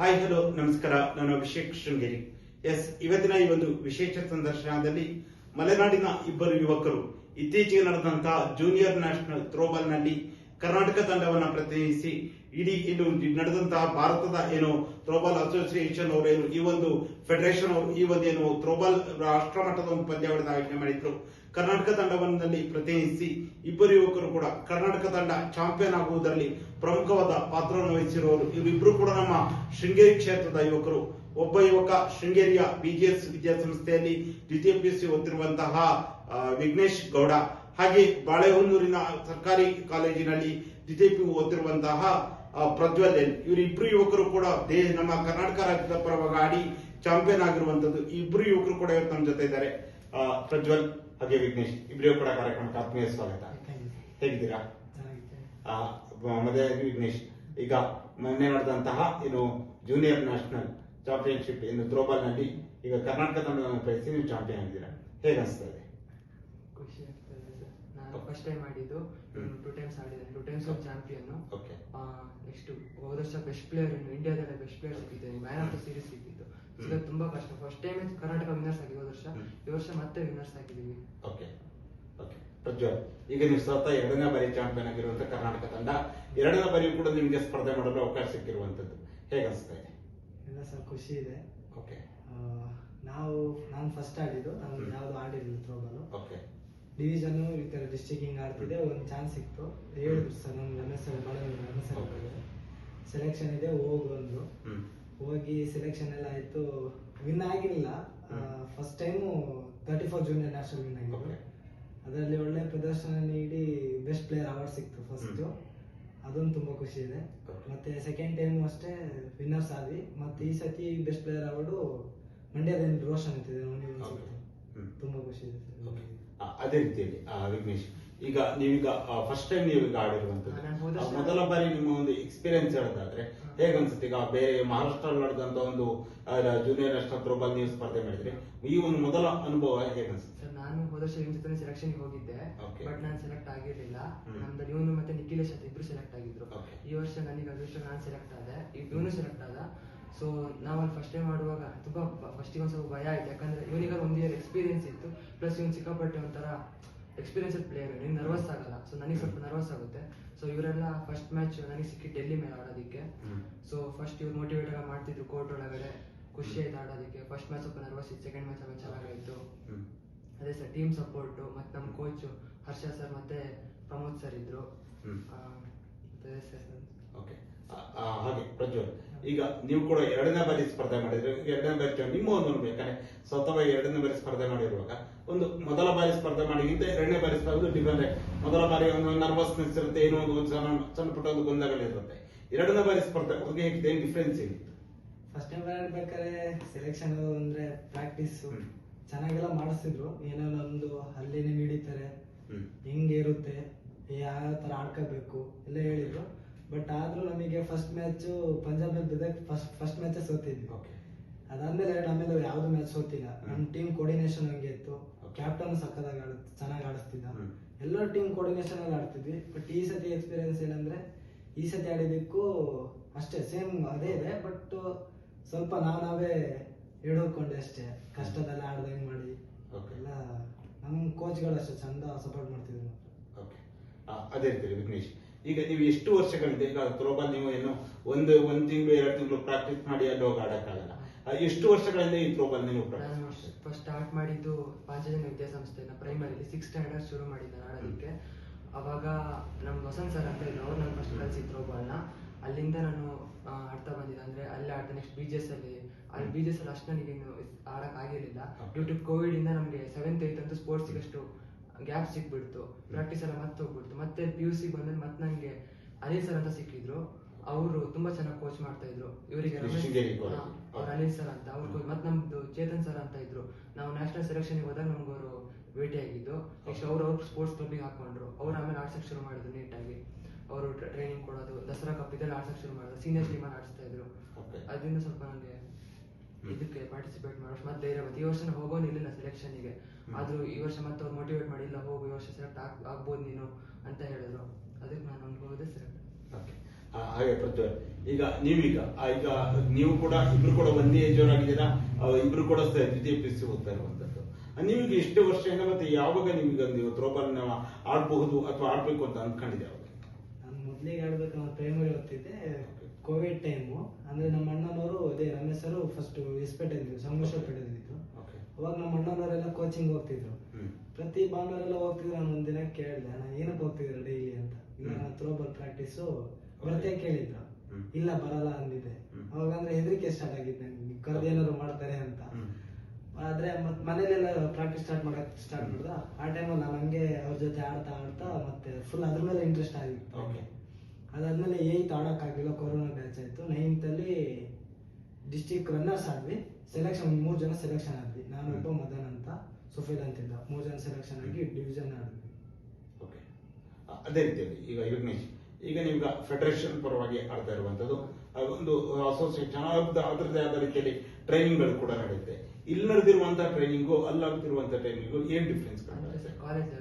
Hi hello ನಮಸ್ಕಾರ. ನಾನು Abhishek Sringeri. S ಇವತ್ತಿನ ಈ ಒಂದು ವಿಶೇಷ ಸಂದರ್ಶನದಲ್ಲಿ ಮಲೆನಾಡಿನ ಇಬ್ಬರು ಯುವಕರು ಇತ್ತೀಚೆಗೆ ನಡೆದಂತಹ ಜೂನಿಯರ್ ನ್ಯಾಷನಲ್ ಥ್ರೋಬಾಲ್ನಲ್ಲಿ ಕರ್ನಾಟಕ ತಂಡವನ್ನು ಪ್ರತಿನಿಧಿಸಿ ಇಡೀ ಇದು ನಡೆದಂತಹ ಭಾರತದ ಏನು ಥ್ರೋಬಾಲ್ ಅಸೋಸಿಯೇಷನ್ ಅವರು ಏನು ಈ ಒಂದು ಫೆಡರೇಷನ್ ಅವರು ಈ ಒಂದು ಏನು ಥ್ರೋಬಾಲ್ ರಾಷ್ಟ್ರ ಮಟ್ಟದ ಒಂದು ಪಂದ್ಯಾವಳಿನ ಆಯೋಜನೆ ಮಾಡಿದ್ರು. ಕರ್ನಾಟಕ ತಂಡವನ್ನಲ್ಲಿ ಪ್ರತಿನಿಧಿಸಿ ಇಬ್ಬರು ಯುವಕರು ಕೂಡ ಕರ್ನಾಟಕ ತಂಡ ಚಾಂಪಿಯನ್ ಆಗುವುದರಲ್ಲಿ ಪ್ರಮುಖವಾದ ಪಾತ್ರವನ್ನು ವಹಿಸಿರುವವರು ಇವರಿಬ್ರು ಕೂಡ ನಮ್ಮ ಶೃಂಗೇರಿ ಕ್ಷೇತ್ರದ ಯುವಕರು. ಒಬ್ಬ ಯುವಕ ಶೃಂಗೇರಿಯ ಬಿಜಿಎಸ್ ವಿದ್ಯಾಸಂಸ್ಥೆಯಲ್ಲಿ ದ್ವಿತೀಯ ಪಿಯುಸಿ ಓದ್ತಿರುವಂತಹ ಆ, ವಿಘ್ನೇಶ್ ಗೌಡ. ಹಾಗೆ ಬಾಳೆಹೊನ್ನೂರಿನ ಸರ್ಕಾರಿ ಕಾಲೇಜಿನಲ್ಲಿ ದ್ವಿತೀಯ ಪಿ ಓದ್ತಿರುವಂತಹ ಪ್ರಜ್ವಲ್ ಎನ್. ಇವರಿಬ್ರು ಯುವಕರು ಕೂಡ ನಮ್ಮ ಕರ್ನಾಟಕ ರಾಜ್ಯದ ಪರವಾಗಿ ಚಾಂಪಿಯನ್ ಆಗಿರುವಂತದ್ದು ಇಬ್ರು ಯುವಕರು ಕೂಡ ಇವತ್ತು ನಮ್ಮ ಜೊತೆ ಇದ್ದಾರೆ. ಪ್ರಜ್ವಲ್. ಹಾಗೆ ವಿಘ್ನೇಶ್ ಇಬ್ಬರಿಗೂ ಕೂಡ ಕಾರ್ಯಕ್ರಮಕ್ಕೆ ಆತ್ಮೀಯ ಸ್ವಾಗತ. ಹೇಗಿದ್ದೀರಾ? ಆ, ಬ- ಮೊದಲೇ ವಿಘ್ನೇಶ್. ಈಗ ಮೊನ್ನೆ ನಡೆದಂತಹ ಏನು ಜೂನಿಯರ್ ನ್ಯಾಷನಲ್ ಚಾಂಪಿಯನ್ಶಿಪ್ ಏನು ಥ್ರೋಬಾಲ್ನಲ್ಲಿ ಈಗ ಕರ್ನಾಟಕ ತಂಡವನ್ನು ಪ್ರಯತ್ನಿಸಿ ನೀವು ಚಾಂಪಿಯನ್ ಆಗಿದ್ದೀರಾ. ಹೇಗೆ ಅನಿಸ್ತಾ ಇದೆ? ಖುಷಿ ಆಗ್ತದೆ ಸರ್. ನಾನು ಫಸ್ಟ್ ಟೈಮ್ ಆಡಿದ್ದು. ಹ್ಮ್. Two times ಆಡಿದ್ದೇನೆ. Two times of champion okay next ಹೋದ ವರ್ಷ ಬೆಸ್ಟ್ ಪ್ಲೇಯರ್ ಇಂಡಿಯಾದಲ್ಲೇ ಬೆಸ್ಟ್ ಪ್ಲೇಯರ್ ಸಿಕ್ಕಿದ್ದೇನೆ. ಮ್ಯಾನ್ ಆಫ್ ದ ಸೀರೀಸ್ ಸಿಕ್ಕಿದ್ದು. ಸಿಗೋದು ತುಂಬಾ ಕಷ್ಟ. ಫಸ್ಟ್ ಟೈಮ್ ಕರ್ನಾಟಕ ವಿನರ್ಸ್ ಆಗಿ ಹೋದ ವರ್ಷ. ಈ ವರ್ಷ ಮತ್ತೆ ವಿನರ್ಸ್ ಆಗಿದ್ದೀವಿ. ಓಕೆ ಓಕೆ ಪ್ರಜ್ವಲ್ ಈಗ ನೀವು ಸತ ಎರಡನೇ ಬಾರಿ ಚಾಂಪಿಯನ್ ಆಗಿರುವಂತ ಕರ್ನಾಟಕ ತಂಡ ಎರಡನೇ ಬಾರಿ ಕೂಡ ನಿಮಗೆ ಸ್ಪರ್ಧೆ ಮಾಡಲು ಅವಕಾಶ ಸಿಕ್ಕಿರುವಂತದ್ದು ಹೇಗೆ ಅನಿಸ್ತಾ ಇದೆ ಎಲ್ಲ ಸರ್ ಖುಷಿ ಇದೆ. ಓಕೆ ಆ, ನಾವು ನಾನು ಫಸ್ಟ್ ಆಡಿದ್ದು ನಾನು. ಯಾವ್ದು ಆಡಿರಲಿಲ್ಲ ಥ್ರೋಬಾಲು ಓಕೆ ಡಿವಿಷನ್ ಈ ತರ ಡಿಸ್ಟಿಕ್ ಹಿಂಗ್ ಆಡ್ತಿದ್ದೆ ಒಂದು ಚಾನ್ಸ್ ಸಿಕ್ತು. ಹೇಳಿದ್ರು ಸರ್ ನಮ್ಗೆ ಎಂ ಎಸ್ ಎಲ್ ಬಡ ಎಂ ಎಸ್ ಎಲ್ ಸೆಲೆಕ್ಷನ್ ಇದೆ ಹೋಗು ಅಂದ್ರು ಹ್ಮ್. ಹೋಗಿ ಸೆಲೆಕ್ಷನ್ ಎಲ್ಲ ಆಯ್ತು. ವಿನ್ ಆಗಿರಲಿಲ್ಲ first time thirty four junior national win ಆಗಿದ್ದು ಓಕೆ ಅದರಲ್ಲಿ ಒಳ್ಳೆ ಪ್ರದರ್ಶನ ನೀಡಿ ಬೆಸ್ಟ್ ಪ್ಲೇಯರ್ ಅವಾರ್ಡ್ ಸಿಕ್ತು ಫಸ್ಟ್. ಅದೊಂದು ತುಂಬಾ ಖುಷಿ ಇದೆ. ಮತ್ತೆ ಸೆಕೆಂಡ್ ಟೈಮು ಅಷ್ಟೇ ವಿನ್ನರ್ಸ್ ಆದ್ವಿ. ಮತ್ತೆ ಈ ಸತಿ ಬೆಸ್ಟ್ ಪ್ಲೇಯರ್ ಅವಾರ್ಡು ಮಂಡ್ಯದಲ್ಲಿ ರೋಷನ್ ಅಂತಿದೆ ತುಂಬ ಖುಷಿ ಇದೆ ಅದೇ ರೀತಿಯಲ್ಲಿ ಆ, ವಿಘ್ನೇಶ್ ಈಗ ನೀವೀಗ ಫಸ್ಟ್ ಟೈಮ್ ನೀವೀಗ ಆಡಿರುವಂತದ್ದು. ನಾನು ಆ, ಮೊದಲ ಬಾರಿ ನಿಮ್ಮ ಒಂದು ಎಕ್ಸ್ಪೀರಿಯನ್ಸ್ ಹೇಳೋದಾದ್ರೆ ಹೇಗೆ ಅನ್ಸುತ್ತೆ ಈಗ ಬೇರೆ ಮಹಾರಾಷ್ಟ್ರ ನಡೆದಂತ ಒಂದು ಜೂನಿಯರ್ ನ್ಯಾಷನಲ್ ಥ್ರೋಬಾಲ್ ನೀವು ಸ್ಪರ್ಧೆ ಮಾಡಿದ್ರೆ. ಈ ಒಂದು ಮೊದಲ ಅನುಭವ ಹೇಗನ್ಸುತ್ತೆ? ಸರ್ ನಾನು ಹೋದ ವರ್ಷ ನಿಮ್ಮ ಜೊತೆ ಸೆಲೆಕ್ಷನ್ ಹೋಗಿದ್ದೆ. ಬಟ್ ನಾನು ಸೆಲೆಕ್ಟ್ ಆಗಿರ್ಲಿಲ್ಲ. ನಮ್ದು ಇವನು ಮತ್ತೆ ನಿಖಿಲೇಶ್ ಅಂತ ಇಬ್ರು ಸೆಲೆಕ್ಟ್ ಆಗಿದ್ರು. ಈ ವರ್ಷ ನನಗೆ ಅದೃಷ್ಟ ನಾನು ಸೆಲೆಕ್ಟ್ ಆದೆ. ಇವನು ಸೆಲೆಕ್ಟ್ ಆದ. ಸೊ ನಾವು ಅಲ್ಲಿ ಫಸ್ಟ್ ಟೈಮ್ ಮಾಡುವಾಗ ತುಂಬಾ ಫಸ್ಟಿಗೆ ಒಂದು ಸ್ವಲ್ಪ ಭಯ ಆಯ್ತು. ಯಾಕಂದ್ರೆ ಇವನಿಗೆ ಒಂದು ಇಯರ್ ಎಕ್ಸ್ಪೀರಿಯನ್ಸ್ ಇತ್ತು. ಪ್ಲಸ್ ಇವನು ಸಿಕ್ಕಾಪಟ್ಟೆ ಒಂಥರ ಎಕ್ಸ್ಪೀರಿಯನ್ಸ್ ಪ್ಲೇಯರ್ ನೀನು ನರ್ವಸ್ ಆಗಲ್ಲ. ಸೊ ನನಗೆ ಸ್ವಲ್ಪ ನರ್ವಸ್ ಆಗುತ್ತೆ. ಸೊ ಇವರೆಲ್ಲ ಫಸ್ಟ್ ಮ್ಯಾಚ್ ನನಗೆ ಸಿಕ್ಕಿ ಡೆಲ್ಲಿ ಮೇಲೆ ಆಡೋದಕ್ಕೆ. ಸೊ ಫಸ್ಟ್ ಇವ್ರು ಮೋಟಿವೇಟ್ ಆಗಿ ಮಾಡ್ತಿದ್ರು ಕೋರ್ಟ್ ಒಳಗಡೆ ಖುಷಿ ಆಯ್ತು ಆಡೋದಕ್ಕೆ. ಫಸ್ಟ್ ಮ್ಯಾಚ್ ಸ್ವಲ್ಪ ನರ್ವಸ್ ಇತ್ತು ಸೆಕೆಂಡ್ ಮ್ಯಾಚ್ ಆಮೇಲೆ ಚೆನ್ನಾಗಾಯ್ತು. ಅದೇ ಸರ್ ಟೀಮ್ ಸಪೋರ್ಟು ಮತ್ತು ನಮ್ಮ ಕೋಚು ಹರ್ಷ ಸರ್ ಮತ್ತೆ ಪ್ರಮೋದ್ ಸರ್ ಇದ್ದರು ಅದೇ ಸರ್. ಓಕೆ ಹಾಗೆ ಪ್ರಜ್ವಲ್. ಈಗ ನೀವು ಕೂಡ ಎರಡನೇ ಬಾರಿ ಸ್ಪರ್ಧೆ ಮಾಡಿದ್ರೆ ಎರಡನೇ ಬಾರಿ ನಿಮ್ಮ ಒಂದು ಬೇಕಾದ್ರೆ ಯಾಕಂದ್ರೆ ಸ್ವತಃ ಎರಡನೇ ಬಾರಿ ಸ್ಪರ್ಧೆ ಮಾಡಿರುವಾಗ ಒಂದು ಮೊದಲ ಬಾರಿ ಸ್ಪರ್ಧೆ ಮಾಡಿಗಿಂತ ಎರಡನೇ ಬಾರಿ ಸ್ಪರ್ಧೆ ಡಿಫರೆಂಟ್ ಮೊದಲ ಬಾರಿ ಒಂದು ನರ್ವಸ್ನೆಸ್ ಇರುತ್ತೆ ಏನೋ ಒಂದು ಒಂದು ಸಣ್ಣ ಸಣ್ಣ ಪುಟ್ಟ ಒಂದು ಗೊಂದಲಗಳಿರುತ್ತೆ ಎರಡನೇ ಬಾರಿ ಸ್ಪರ್ಧೆ ಅವ್ರಿಗೆ ಏನು ಡಿಫ್ರೆನ್ಸ್ ಏನಿತ್ತು ಫಸ್ಟ್ ಟೈಮ್ ಆಡ್ಬೇಕಾದ್ರೆ ಸೆಲೆಕ್ಷನ್ ಅಂದ್ರೆ ಪ್ರಾಕ್ಟೀಸ್. ಚೆನ್ನಾಗೆಲ್ಲ ಮಾಡಿಸಿದ್ರು. ಏನೋ ಒಂದು ಅಲ್ಲಿನೇ ಹಿಡಿತಾರೆ ಹೆಂಗೆ ಇರುತ್ತೆ? ಯಾವ ತರ ಆಡ್ಕೋಬೇಕು. ಎಲ್ಲ ಹೇಳಿದ್ರು. ಬಟ್ ಆದ್ರೂ ನಮಗೆ ಫಸ್ಟ್ ಮ್ಯಾಚ್ ಪಂಜಾಬ್ ಬಿದ್ದಾಗ ಫಸ್ಟ್ ಫಸ್ಟ್ ಮ್ಯಾಚ್ ಸೋತಿದ್ವಿ. ಅದಾದ್ಮೇಲೆ ಆಮೇಲೆ ಯಾವ್ದು ಮ್ಯಾಚ್ ಸೋತಿಲ್ಲ. ನಮ್ಮ ಟೀಮ್ ಕೋರ್ಡಿನೇಷನ್ ಹಂಗೆ ಇತ್ತು. ಕ್ಯಾಪ್ಟನ್ ಸಕ್ಕದಾಗ ಚೆನ್ನಾಗಿ ಆಡಿಸ್ತಿದ್ದ. ಎಲ್ಲರ ಎಲ್ಲ ಟೀಮ್ ಕೋರ್ಡಿನೇಷನ್ ಅಲ್ಲಿ ಆಡ್ತಿದ್ವಿ. ಬಟ್ ಈ ಸತಿ ಎಕ್ಸ್ಪೀರಿಯನ್ಸ್ ಏನಂದ್ರೆ ಈ ಸತಿ ಆಡಿದಕ್ಕೂ ಅಷ್ಟೇ ಸೇಮ್ ಅದೇ ಇದೆ. ಬಟ್ ಸ್ವಲ್ಪ ನಾನಾವೇ ನಾವೇ ಹಿಡಿದುಕೊಂಡೆ ಅಷ್ಟೇ. ಕಷ್ಟದಲ್ಲ ಆಡ್ದಂಗೆ ಮಾಡಿ. ಎಲ್ಲ ನಮ್ಮ ಕೋಚ್ಗಳು ಅಷ್ಟೇ ಚಂದ ಸಪೋರ್ಟ್ ಮಾಡ್ತಿದ್ರು. ಅದೇ ರೀತಿ ವಿಘ್ನೇಶ್. ಈಗ ನೀವು ಎಷ್ಟು ವರ್ಷಗಳಿಂದ? ಈಗ ಥ್ರೋಬಾಲ್ ನೀವು ಏನು ಒಂದು ಒಂದು ತಿಂಗಳು ಎರಡು ತಿಂಗಳು ಪ್ರಾಕ್ಟೀಸ್ ಮಾಡಿ ಅಲ್ಲಿ ಹೋಗಿ ಆಡಕ್ಕಾಗಲ್ಲ. ಎಷ್ಟು ವರ್ಷಗಳಿಂದ ಈ ಥ್ರೋಬಾಲ್ ನೀವು ಫಸ್ಟ್ ಸ್ಟಾರ್ಟ್ ಮಾಡಿದ್ದು ಪಾಂಚಜನ್ಯ ವಿದ್ಯಾಸಂಸ್ಥೆನ ಪ್ರೈಮರಿಲಿ ಸಿಕ್ಸ್ ಸ್ಟ್ಯಾಂಡರ್ಡ್ ಶುರು ಮಾಡಿದ್ದೆ ಆಡೋದಕ್ಕೆ. ಅವಾಗ ನಮ್ಮ ವಸಂತ್ ಸರ್ ಅಂತ ಇದ್ರು ಅವ್ರು ನಾನು ಫಸ್ಟ್ ಕಲಿಸಿ ಥ್ರೋಬಾಲ್ನ ಅಲ್ಲಿಂದ ನಾನು ಆಡ್ತಾ ಬಂದಿದ್ದೆ. ಅಂದ್ರೆ ಅಲ್ಲಿ ಆಡ್ತಾ ನೆಕ್ಸ್ಟ್ ಬಿ ಜಿ ಎಸ್ ಅಲ್ಲಿ. ಅಲ್ಲಿ ಬಿ ಜಿ ಎಸ್ ಅಲ್ಲಿ ಅಷ್ಟು ನನಗೇನು ಆಡೋಕ್ಕಾಗಿರಲಿಲ್ಲ. ಡ್ಯೂ ಟು ಕೋವಿಡ್ ಇಂದ ನಮಗೆ ಸೆವೆಂತ್ ಏತ್ ಅಂತೂ ಸ್ಪೋರ್ಟ್ಸ್ ಅಷ್ಟು ಗ್ಯಾಪ್ ಸಿಕ್ಬಿಡ್ತು ಪ್ರಾಕ್ಟೀಸ್ ಎಲ್ಲ ಮತ್ತೆ ಹೋಗ್ಬಿಡ್ತು. ಮತ್ತೆ ಪಿ ಯು ಸಿ ಬಂದ್ಮೇಲೆ ಮತ್ತೆ ನಂಗೆ ಅನಿಲ್ ಸರ್ ಅಂತ ಸಿಕ್ಕಿದ್ರು. ಅವರು ತುಂಬಾ ಚೆನ್ನಾಗಿ ಕೋಚ್ ಮಾಡ್ತಾ ಇದ್ರು. ಇವರಿಗೆ ಅವ್ರು. ಅನಿಲ್ ಸರ್ ಅಂತ. ಅವ್ರು ಮತ್ತೆ ನಮ್ದು ಚೇತನ್ ಸರ್ ಅಂತ ಇದ್ರು. ನಾವು ನ್ಯಾಷನಲ್ ಸೆಲೆಕ್ಷನ್ ಹೋದಾಗ ನಮ್ಗೆ ಅವರು ಭೇಟಿ ಆಗಿದ್ದು ನೆಕ್ಸ್ಟ್ ಅವ್ರು ಅವ್ರು ಸ್ಪೋರ್ಟ್ಸ್ ಕ್ಲಬ್ಗೆ ಹಾಕೊಂಡ್ರು. ಅವ್ರು ಆಮೇಲೆ ಆಡ್ಸಕ್ ಶುರು ಮಾಡಿದ್ರು ನೀಟಾಗಿ ಅವರು ಟ್ರೈನಿಂಗ್ ಕೊಡೋದು. ದಸರಾ ಕಪ್ ಇದೆಲ್ಲ ಆಡ್ಸಕ್ ಶುರು ಮಾಡಿದ್ರು. ಸೀನಿಯರ್ ಟೀಮ್ ಆಡಿಸ್ತಾ ಇದ್ರು. ಅದರಿಂದ ಸ್ವಲ್ಪ ನನಗೆ. ಇದಕ್ಕೆ ಪಾರ್ಟಿಸಿಪೇಟ್ ಮಾಡೋ ಮತ್ತೆ ಧೈರ್ಯ ಬಂತು ಈ ವರ್ಷ ಹೋಗೋನು ಇಲ್ಲಿಲ್ಲ ಸೆಲೆಕ್ಷನ್ಗೆ. ಆದ್ರೂ ಈ ವರ್ಷ ಮತ್ತೆ ಅವ್ರು ಮೋಟಿವೇಟ್ ಮಾಡಿಲ್ಲ ಹೋಗು ಈ ವರ್ಷ ಸೆಲೆಕ್ಟ್ ಆಗ್ ಆಗ್ಬೋದು ನೀನು ಅಂತ ಹೇಳಿದ್ರು. ಅದಕ್ಕೆ ನಾನು ಅನ್ಕೋದೆ ಸೆಲೆಕ್ಟ್ ಹಾಗೆ ಪ್ರಜ್ವಲ್ ಈಗ ನೀವೀಗ ಆ, ಈಗ ನೀವು ಕೂಡ ಇಬ್ರು ಕೂಡ ಒಂದೇ ಏಜ್ ಆಗಿದ್ದೀರಾ? ಆ, ಇಬ್ರು ಕೂಡ ದ್ವಿತೀಯ ಪಿ ಸಿ ಓದ್ತಾ ಇರುವಂತದ್ದು. ನಿಮ್ಗೆ ಇಷ್ಟು ವರ್ಷ ವರ್ಷದಿಂದ ಮತ್ತೆ ಯಾವಾಗ ನಿಮಗೆ ನೀವು ಥ್ರೋಬಾಲ್ ಆಡಬಹುದು ಅಥವಾ ಆಡ್ಬೇಕು ಅಂತ ಅನ್ಕೊಂಡಿದ್ದೆ ಅವಾಗ ನಾನು ಮೊದಲಿಗೆ ಆಡ್ಬೇಕು ನಾನು ಪ್ರೈಮರಿ ಓದ್ತಿದ್ದೆ. ಕೋವಿಡ್ ಟೈಮು ಅಂದ್ರೆ ನಮ್ಮ ಅಣ್ಣನವರು ಅದೇ ರಮೇಶ್ ಸರ್ ಫಸ್ಟ್ ಇಸ್ಪೇಟೆದ್ದು ಸಂಘರ್ಷಪೇಟೆದಿತ್ತು ಓಕೆ ಅವಾಗ ನಮ್ಮ ಅಣ್ಣನವರೆಲ್ಲ ಕೋಚಿಂಗ್ ಹೋಗ್ತಿದ್ರು. ಪ್ರತಿ ಭಾನುವಾರೆಲ್ಲ ಹೋಗ್ತಿದ್ರು ನಾನು ಒಂದಿನ ಕೇಳಿದೆ ನಾನು ಏನಕ್ಕೆ ಹೋಗ್ತಿದ್ರು ಡೈಲಿ ಅಂತ? ಇಲ್ಲ ನಾನು ಥ್ರೋಬಾಲ್ ಪ್ರಾಕ್ಟೀಸು ಬರ್ತೆ ಕೇಳಿದ್ರು. ಇಲ್ಲ ಬರಲ್ಲ ಅಂದಿದ್ದೆ. ಅವಾಗ ಅಂದ್ರೆ ಹೆದರಿಕೆ ಸ್ಟಾರ್ಟ್ ಆಗಿದ್ದೆ ನನಗೆ ಕರೆದು ಏನಾದ್ರು ಮಾಡ್ತಾರೆ ಅಂತ. ಆದ್ರೆ ಮತ್ ಮನೇಲೆಲ್ಲ ಪ್ರಾಕ್ಟೀಸ್ ಸ್ಟಾರ್ಟ್ ಮಾಡಕ್ ಸ್ಟಾರ್ಟ್ ಮಾಡ್ದ. ಆ ಟೈಮಲ್ಲಿ ನಾನು ಹಂಗೆ ಅವ್ರ ಜೊತೆ ಆಡ್ತಾ ಆಡ್ತಾ ಮತ್ತೆ ಫುಲ್ ಅದ್ರ ಮೇಲೆ ಇಂಟ್ರೆಸ್ಟ್ ಆಗಿತ್ತು. ಓಕೆ ಅದಾದ್ಮೇಲೆ ಏಯ್ತ್ ಆಡೋಕ್ಕಾಗಿಲ್ಲ ಕೊರೋನಾ ಬ್ಯಾಚ್ ಆಯ್ತು. ನೈನ್ತಲ್ಲಿ ಡಿಸ್ಟಿಕ್ ರನ್ನರ್ಸ್ ಆದ್ವಿ. ಸೆಲೆಕ್ಷನ್ ಮೂರು ಜನ ಸೆಲೆಕ್ಷನ್ ಆದ್ವಿ. ನಾನು ಒಬ್ಬ ಮದನ್ ಅಂತ ಸುಫೇದ್ ಅಂತಿದ್ದ ಮೂರು ಜನ ಸೆಲೆಕ್ಷನ್ ಆಗಿ ಡಿವಿಷನ್ ಆದ್ವಿ. ಓಕೆ ಅದೇ ರೀತಿಯಲ್ಲಿ ಈಗ ಯುಗ್ನೇಶ್ ಈಗ ನಿಮ್ಗೆ ಫೆಡರೇಷನ್ ಪರವಾಗಿ ಆಡ್ತಾ ಇರುವಂತದ್ದು ಅದೊಂದು ಒಂದು ಅಸೋಸಿಯೇಷನ್ ಅದರದ್ದೇ ಆದ ರೀತಿಯಲ್ಲಿ ಟ್ರೈನಿಂಗ್ಗಳು ಕೂಡ ನಡೆಯುತ್ತೆ. ಇಲ್ಲಿ ನಡೆದಿರುವಂತಹ ಟ್ರೈನಿಂಗು ಅಲ್ಲಾಗ್ತಿರುವಂಥ ಟ್ರೈನಿಂಗು ಏನ್ ಡಿಫ್ರೆನ್ಸ್ ಕಾಣ್ತಾ ಸರ್ ಕಾಲೇಜ್.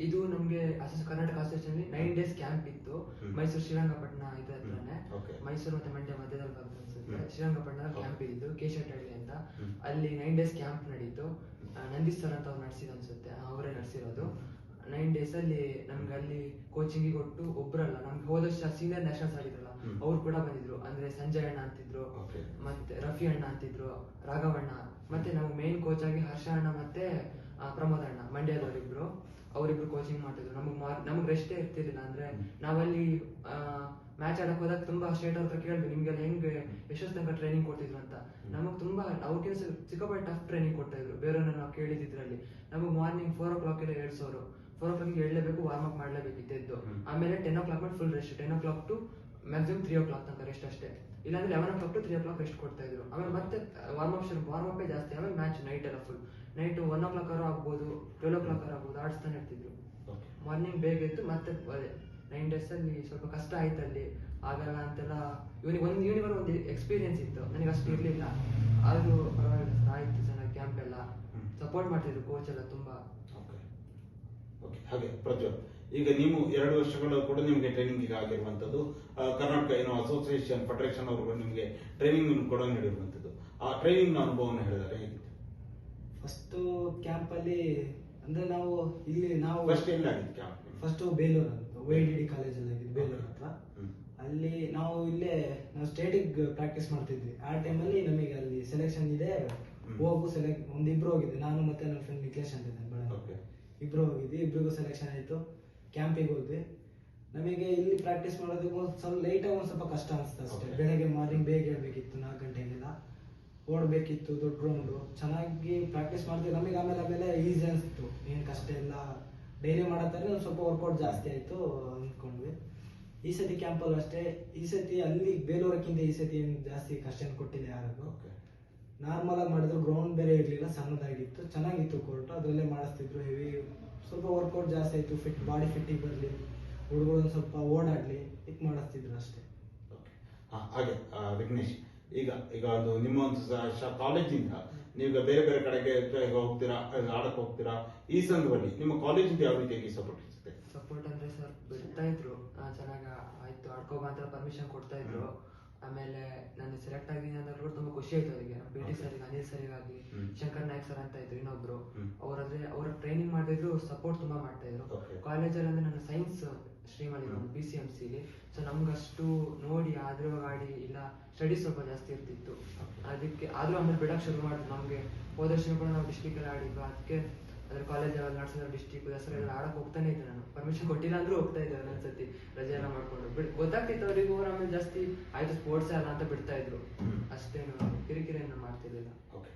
ಇದು ನಮ್ಗೆ ಅಸೋಸಿ Karnataka association nine days camp ಇತ್ತು. ಮೈಸೂರು ಶ್ರೀರಂಗಪಟ್ಟಣ ಇದ್ರ ಹತ್ರನೇ. ಮೈಸೂರು ಮತ್ತೆ ಮಂಡ್ಯ ಮಧ್ಯದಲ್ಲಿ ಅನ್ಸುತ್ತೆ. ಶ್ರೀರಂಗಪಟ್ಟಣ. ಕ್ಯಾಂಪ್ ಇದ್ದು ಕೇಶವಟಳ್ಳಿ ಅಂತ. ಅಲ್ಲಿ ನೈನ್ ಡೇಸ್ ಕ್ಯಾಂಪ್ ನಡೀತು. ಸರ್ ಅಂತ ಅವ್ರು ನಡೆಸಿದ ಅನ್ಸುತ್ತೆ. ಅವರೇ ನಡೆಸಿರೋದು. ನೈನ್ ಡೇಸ್ ಅಲ್ಲಿ ನಮ್ಗೆ ಅಲ್ಲಿ ಕೋಚಿಂಗ್ ಕೊಟ್ಟು ಒಬ್ರಲ್ಲ ನಮ್ಗೆ ಹೋದ ವರ್ಷ ಸೀನಿಯರ್ ನ್ಯಾಷನಲ್ಸ್ ಆಗಿದ್ರಲ್ಲ. ಅವ್ರು ಕೂಡ ಬಂದಿದ್ರು. ಅಂದ್ರೆ ಸಂಜಯ್ ಅಣ್ಣ ಅಂತಿದ್ರು. ಮತ್ತೆ ರಫಿ ಅಣ್ಣ ಅಂತಿದ್ರು ರಾಘವಣ್ಣ ಮತ್ತೆ ನಾವು ಮೇನ್ ಕೋಚ್ ಆಗಿ ಹರ್ಷ ಅಣ್ಣ ಮತ್ತೆ ಪ್ರಮೋದ್ ಅಣ್ಣ ಮಂಡ್ಯದವರಿಬ್ರು. ಅವರಿಬ್ರು ಕೋಚಿಂಗ್ ಮಾಡ್ತಿದ್ರು. ನಮಗ್ ನಮಗ್ ರೆಸ್ಟೇ ಇರ್ತಿರ್ಲಿಲ್ಲ ಅಂದ್ರೆ ನಾವಲ್ಲಿ ಮ್ಯಾಚ್ ಆಡಕ್ ಹೋದಾಗ ತುಂಬಾ ಸ್ಟೇಟ್ ಅವ್ರ ಹತ್ರ ಕೇಳಿದ್ವಿ ನಿಮ್ಗೆಲ್ಲ ಹೆಂಗೆ ಎಷ್ಟೊತ್ತು ತನಕ ಟ್ರೈನಿಂಗ್ ಕೊಟ್ಟಿದ್ರು ಅಂತ ನಮಗ್ ತುಂಬಾ ಅವ್ರಿಗೆ ಸಿಕ್ಕಾಪಟ್ಟೆ ಟಫ್ ಟ್ರೈನಿಂಗ್ ಕೊಡ್ತಾ ಇದ್ರು ಬೇರೆಯವ್ರನ್ನ ನಾವು ಕೇಳಿದ್ರಲ್ಲಿ ನಮಗ್ ಮಾರ್ನಿಂಗ್ ಫೋರ್ ಓ ಕ್ಲಾಕ್ ಎಲ್ಲ ಹೇಳ್ಸೋರು ಫೋರ್ ಓ ಕ್ಲಾಕ್ ಹೇಳಲೇಬೇಕು ವಾರ್ಮ್ ಅಪ್ ಹ್ಮ್. ಆಮೇಲೆ ಟೆನ್ ಓ ಕ್ಲಾಕ್ ಮೇಲೆ full rest ten o'clock to maximum three o'clock ತನಕ ರೆಸ್ಟ್ ಅಷ್ಟೇ. ಇಲ್ಲಾಂದ್ರೆ eleven o'clock to three o'clock rest ಕೊಡ್ತಾ ಇದ್ರು. ಆಮೇಲೆ ಮತ್ತೆ ವಾರ್ಮ್ ಅಪ್ ಶುರು ವಾರ್ಮ್ ಅಪ್ ಜಾಸ್ತಿ ಆಮೇಲೆ ಮ್ಯಾಚ್ ನೈಟ್ ಎಲ್ಲ full night one o'clock ಆಗ್ಬೋದು ಟ್ವೆಲ್ ಓ ಕ್ಲಾಕ್ ಆಗ್ಬೋದು ಆಡಿಸ್ತಾನೆ ಇರ್ತಿದ್ರು ಮಾರ್ನಿಂಗ್ ಬೇಗ ಎದ್ದು ಮತ್ತೆ ಅದೇ ನೈನ್ ಡೇಸ್ ಅಲ್ಲಿ ಸ್ವಲ್ಪ ಕಷ್ಟ ಆಯ್ತು ಅಲ್ಲಿ. ಆಗಲ್ಲ ಅಂತೆಲ್ಲ ಇವನಿಗೆ ಒಂದು ಇವನಿಗೆ ಒಂದು ಎಕ್ಸ್ಪೀರಿಯನ್ಸ್ ಇತ್ತು. ನನಗೆ ಅಷ್ಟು ಇರಲಿಲ್ಲ. ಆದರೂ ಪರವಾಗಿಲ್ಲ ಸರ್ ಆಯ್ತು ಚೆನ್ನಾಗಿ ಕ್ಯಾಂಪ್ ಎಲ್ಲ. ಸಪೋರ್ಟ್ ಮಾಡ್ತಿದ್ರು ಕೋಚ್ ಎಲ್ಲ ತುಂಬಾ. ಓಕೆ ಓಕೆ ಹಾಗೆ ಪ್ರಜ್ವಲ್. ಈಗ ನೀವು ಎರಡು ವರ್ಷಗಳು ಕೂಡ ನಿಮಗೆ ಟ್ರೈನಿಂಗ್ ಈಗ ಆಗಿರುವಂತದ್ದು ಕರ್ನಾಟಕ ಏನೋ ಅಸೋಸಿಯೇಷನ್ ಫೆಡರೇಷನ್ ಅವರು ನಿಮಗೆ ಟ್ರೈನಿಂಗ್ ಕೂಡ ನೀಡಿರುವಂತದ್ದು ಆ ಟ್ರೈನಿಂಗ್ ಅನುಭವವನ್ನು ಹೇಳಿದ್ದಾರೆ ಹೇಗಿತ್ತು ಫಸ್ಟ್ ಕ್ಯಾಂಪ್ ಅಲ್ಲಿ ಅಂದ್ರೆ ನಾವು ಇಲ್ಲಿ ನಾವು ಫಸ್ಟ್ ಎಲ್ಲ camp first Belur Y D D ಕಾಲೇಜಲ್ಲಿ ಆಗಿದ್ದು ಬೇಲೂರು ಹತ್ರ. ಅಲ್ಲಿ ನಾವು ಇಲ್ಲೇ ನಾವು ಸ್ಟೇಟಿಗೆ ಪ್ರಾಕ್ಟೀಸ್ ಮಾಡ್ತಿದ್ವಿ. ಆ ಟೈಮಲ್ಲಿ ನಮಗೆ ಅಲ್ಲಿ ಸೆಲೆಕ್ಷನ್ ಇದೆ. ಹೋಗು ಸೆಲೆಕ್ಟ್ ಒಂದಿಬ್ರು ಹೋಗಿದ್ದೆ ನಾನು ಮತ್ತೆ ನನ್ನ ಫ್ರೆಂಡ್ ನಿಖಿಲೇಶ್ ಅಂತ ಇದ್ದಾನೆ ಇಬ್ರು ಹೋಗಿದ್ವಿ. ಇಬ್ರಿಗೂ ಸೆಲೆಕ್ಷನ್ ಆಯ್ತು. ಕ್ಯಾಂಪಿಗೆ ಹೋದ್ವಿ ನಮಗೆ ಇಲ್ಲಿ ಪ್ರಾಕ್ಟೀಸ್ ಮಾಡೋದಕ್ಕೆ ಒಂದು ಸ್ವಲ್ಪ ಲೈಟಾಗಿ ಆಗಿ ಒಂದ್ ಸ್ವಲ್ಪ ಕಷ್ಟ ಅನಿಸ್ತು ಅಷ್ಟೇ. ಬೆಳಗ್ಗೆ ಮಾರ್ನಿಂಗ್ ಬೇಗ ಹೇಳಬೇಕಿತ್ತು ನಾಲ್ಕು ಗಂಟೆಗೆಲ್ಲ. ಓಡಬೇಕಿತ್ತು ದೊಡ್ಡ ರೌಂಡು ಚೆನ್ನಾಗಿ ಪ್ರಾಕ್ಟೀಸ್ ಮಾಡಿದ್ವಿ ನಮಗೆ ಆಮೇಲೆ ಆಮೇಲೆ ಈಸಿ ಅನಿಸ್ತು. ಏನು ಕಷ್ಟ ಇಲ್ಲ. ಡೈಲಿ ಮಾಡತ್ತಾರೆ ಒಂದು ಸ್ವಲ್ಪ ವರ್ಕೌಟ್ ಜಾಸ್ತಿ ಆಯಿತು ಅಂದ್ಕೊಂಡ್ವಿ. ಈ ಸತಿ ಕ್ಯಾಂಪಲ್ಲೂ ಅಷ್ಟೇ. ಈ ಸತಿ ಅಲ್ಲಿ ಬೇಲೂರಕ್ಕಿಂತ ಈ ಸತಿ ಏನು ಜಾಸ್ತಿ ಕಷ್ಟ ಕೊಟ್ಟಿದೆ ಕೊಟ್ಟಿಲ್ಲ ಯಾರಿಗೂ. ನಾರ್ಮಲಾಗಿ ಮಾಡಿದ್ರು ಗ್ರೌಂಡ್ ಬೇರೆ ಇರಲಿಲ್ಲ ಸಣ್ಣದಾಗಿತ್ತು. ಚೆನ್ನಾಗಿತ್ತು ಕೋರ್ಟ್ ಅದರಲ್ಲೇ ಮಾಡಿಸ್ತಿದ್ರು ಹೆವಿ ಸ್ವಲ್ಪ ವರ್ಕೌಟ್ ಜಾಸ್ತಿ ಆಯ್ತು ಫಿಟ್ ಬಾಡಿ ಫಿಟ್ಟಿಗೆ ಬರಲಿ. ಹುಡುಗರು ಒಂದು ಸ್ವಲ್ಪ ಓಡಾಡಲಿ ಇದು ಮಾಡಿಸ್ತಿದ್ರು ಅಷ್ಟೇ. ಓಕೆ ಹಾ, ಹಾಗೆ ವಿಘ್ನೇಶ್ ಈಗ ಈಗ ಅದು ನಿಮ್ಮ ಒಂದು ಕಾಲೇಜಿಂದ ನೀವೀಗ ಬೇರೆ ಬೇರೆ ಕಡೆಗೆ ಈಗ ಹೋಗ್ತೀರಾ ಈಗ ಆಡಕ್ಕೆ ಹೋಗ್ತೀರಾ ಈ ಸಂದರ್ಭದಲ್ಲಿ ನಿಮ್ಮ ಕಾಲೇಜಿಂದ ಯಾವ ರೀತಿಯಾಗಿ ಸಪೋರ್ಟ್ ಇರುತ್ತೆ ಸಪೋರ್ಟ್ ಅಂದ್ರೆ ಸರ್ ಬಿಡ್ತಾ ಇದ್ರು. ಚೆನ್ನಾಗಿ ಆಯ್ತು ಆಡ್ಕೋಬಾ ಅಂತ ಪರ್ಮಿಷನ್ ಕೊಡ್ತಾ ಇದ್ರು. ಆಮೇಲೆ ನಾನು ಸೆಲೆಕ್ಟ್ ಆಗಿದ್ದೀನಿ ಅಂತ ಕೂಡ ತುಂಬಾ ಖುಷಿ ಆಯ್ತು ಅವರಿಗೆ ಪಿ ಟಿ ಸರ್ ಸರಿಗೆ ಅನಿಲ್ ಸರಿಗಾಗಿ. ಶಂಕರ್ ನಾಯಕ್ ಸರ್ ಅಂತ ಇದ್ರು ಇನ್ನೊಬ್ರು. ಅವರಂದ್ರೆ ಅವ್ರ ಟ್ರೈನಿಂಗ್ ಮಾಡಿದ್ರು ಸಪೋರ್ಟ್ ತುಂಬಾ ಮಾಡ್ತಾ ಇದ್ರು. ಕಾಲೇಜಲ್ಲಿ ಅಂದ್ರೆ ನಾನು ಸೈನ್ಸ್ ಸ್ಟ್ರೀಮ್ ಅಲ್ಲಿ. ಬಿ ಸಿ ಎಂ ಸಿಲಿ ಸೊ ನಮ್ಗಷ್ಟು ನೋಡಿ ಆದ್ರೂ ಗಾಡಿ ಇಲ್ಲ ಸ್ಟಡೀಸ್ ಸ್ವಲ್ಪ ಜಾಸ್ತಿ ಇರ್ತಿತ್ತು. ಅದಕ್ಕೆ ಆದ್ರೂ ಆಮೇಲೆ ಬಿಡಕ್ ಶುರು ಮಾಡಿದ್ರು ನಮ್ಗೆ ಹೋದ ವರ್ಷ ಕೂಡ ನಾವು ಡಿಸ್ಟಿಕ್ ಅಲ್ಲಿ ಆಡಿದ್ವಿ. ಅದಕ್ಕೆ ಅದ್ರ ಕಾಲೇಜ್ ಲೆವೆಲ್ ನಡ್ಸಿದ್ರೆ ಡಿಸ್ಟಿಕ್ ದಸರಾ ಎಲ್ಲ ಆಡಕ್ ಹೋಗ್ತಾನೆ ಇದ್ದೆ ನಾನು. ಪರ್ಮಿಷನ್ ಕೊಟ್ಟಿಲ್ಲ ಅಂದ್ರೂ ಹೋಗ್ತಾ ಇದ್ದೆ ಒಂದೊಂದ್ಸತಿ ರಜೆ ಎಲ್ಲ ಮಾಡ್ಕೊಂಡು. ಬಿಡ್ ಗೊತ್ತಾಗ್ತಿತ್ತು ಅವ್ರಿಗೂ ಆಮೇಲೆ ಜಾಸ್ತಿ ಆಯ್ತು ಸ್ಪೋರ್ಟ್ಸ್ ಅಲ್ಲ ಅಂತ ಬಿಡ್ತಾ ಇದ್ರು. ಅಷ್ಟೇನು ಕಿರಿಕಿರಿ ಏನು ಮಾಡ್ತಿರ್ಲಿಲ್ಲ ಓಕೆ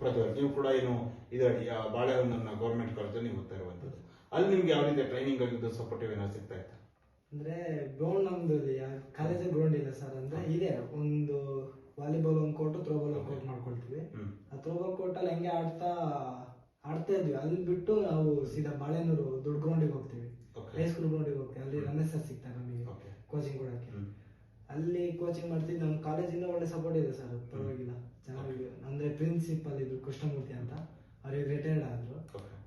ಪ್ರಜ್ವಲ್ ನೀವು ಕೂಡ ಏನು ಇದರಲ್ಲಿ ಬಾಳೆಹೊನ್ನ ಬಾಳೆಹೊನ್ನನ್ನ ಗೌರ್ಮೆಂಟ್ ಕಾಲೇಜಲ್ಲಿ ನೀವು ಓದ್ತಾ ಇರುವಂಥದ್ದು ಅಲ್ಲಿ ನಿಮ್ಗೆ ಯಾವ ರೀತಿ ಟ್ರೈನಿಂಗ್ ಆಗಿದ್ದು ಸಪೋರ್ಟಿವ್ ಏನೋ ಸಿಗ್ತಾ ಇತ್ತು? ಅಂದ್ರೆ ಗ್ರೌಂಡ್ ನಮ್ದು ಕಾಲೇಜ್ ಗ್ರೌಂಡ್ ಇಲ್ಲ ಸರ್ ಅಂದ್ರೆ ಇದೆ. ಒಂದು ವಾಲಿಬಾಲ್ ಒಂದು ಕೋರ್ಟ್ ಥ್ರೋಬಾಲ್ ಒಂದು ಕೋರ್ಟ್ ಮಾಡ್ಕೊಳ್ತೀವಿ. ಆ ಥ್ರೋಬಾಲ್ ಕೋರ್ಟಲ್ಲಿ ಹೆಂಗೆ ಆಡ್ತಾ ಆಡ್ತಾ ಇದ್ವಿ. ಅಲ್ಲಿ ಬಿಟ್ಟು ನಾವು ಸೀದಾ ಬಾಳೆನೂರು ದೊಡ್ಡ ಗ್ರೌಂಡಿಗೆ ಹೋಗ್ತೀವಿ. ಹೈ ಹೈಸ್ಕೂಲ್ ಗ್ರೌಂಡಿಗೆ ಹೋಗ್ತೀವಿ. ಅಲ್ಲಿ ರಮೇಶ್ ಸರ್ ಸಿಗ್ತಾರೆ ನಮಗೆ. ಕೋಚಿಂಗ್ ಕೊಡೋಕ್ಕೆ. ಅಲ್ಲಿ ಕೋಚಿಂಗ್ ಮಾಡ್ತಿದ್ವಿ ನಮ್ಮ ಕಾಲೇಜಿಂದ ಒಳ್ಳೆ ಸಪೋರ್ಟ್ ಇದೆ ಸರ್ ಪರವಾಗಿಲ್ಲ. ಚೆನ್ನಾಗಿ ಅಂದ್ರೆ ಪ್ರಿನ್ಸಿಪಲ್ ಇದ್ರು ಕೃಷ್ಣಮೂರ್ತಿ ಅಂತ. ಅವ್ರಿಗೆ ರಿಟೈರ್ಡ್ ಆದ್ರು.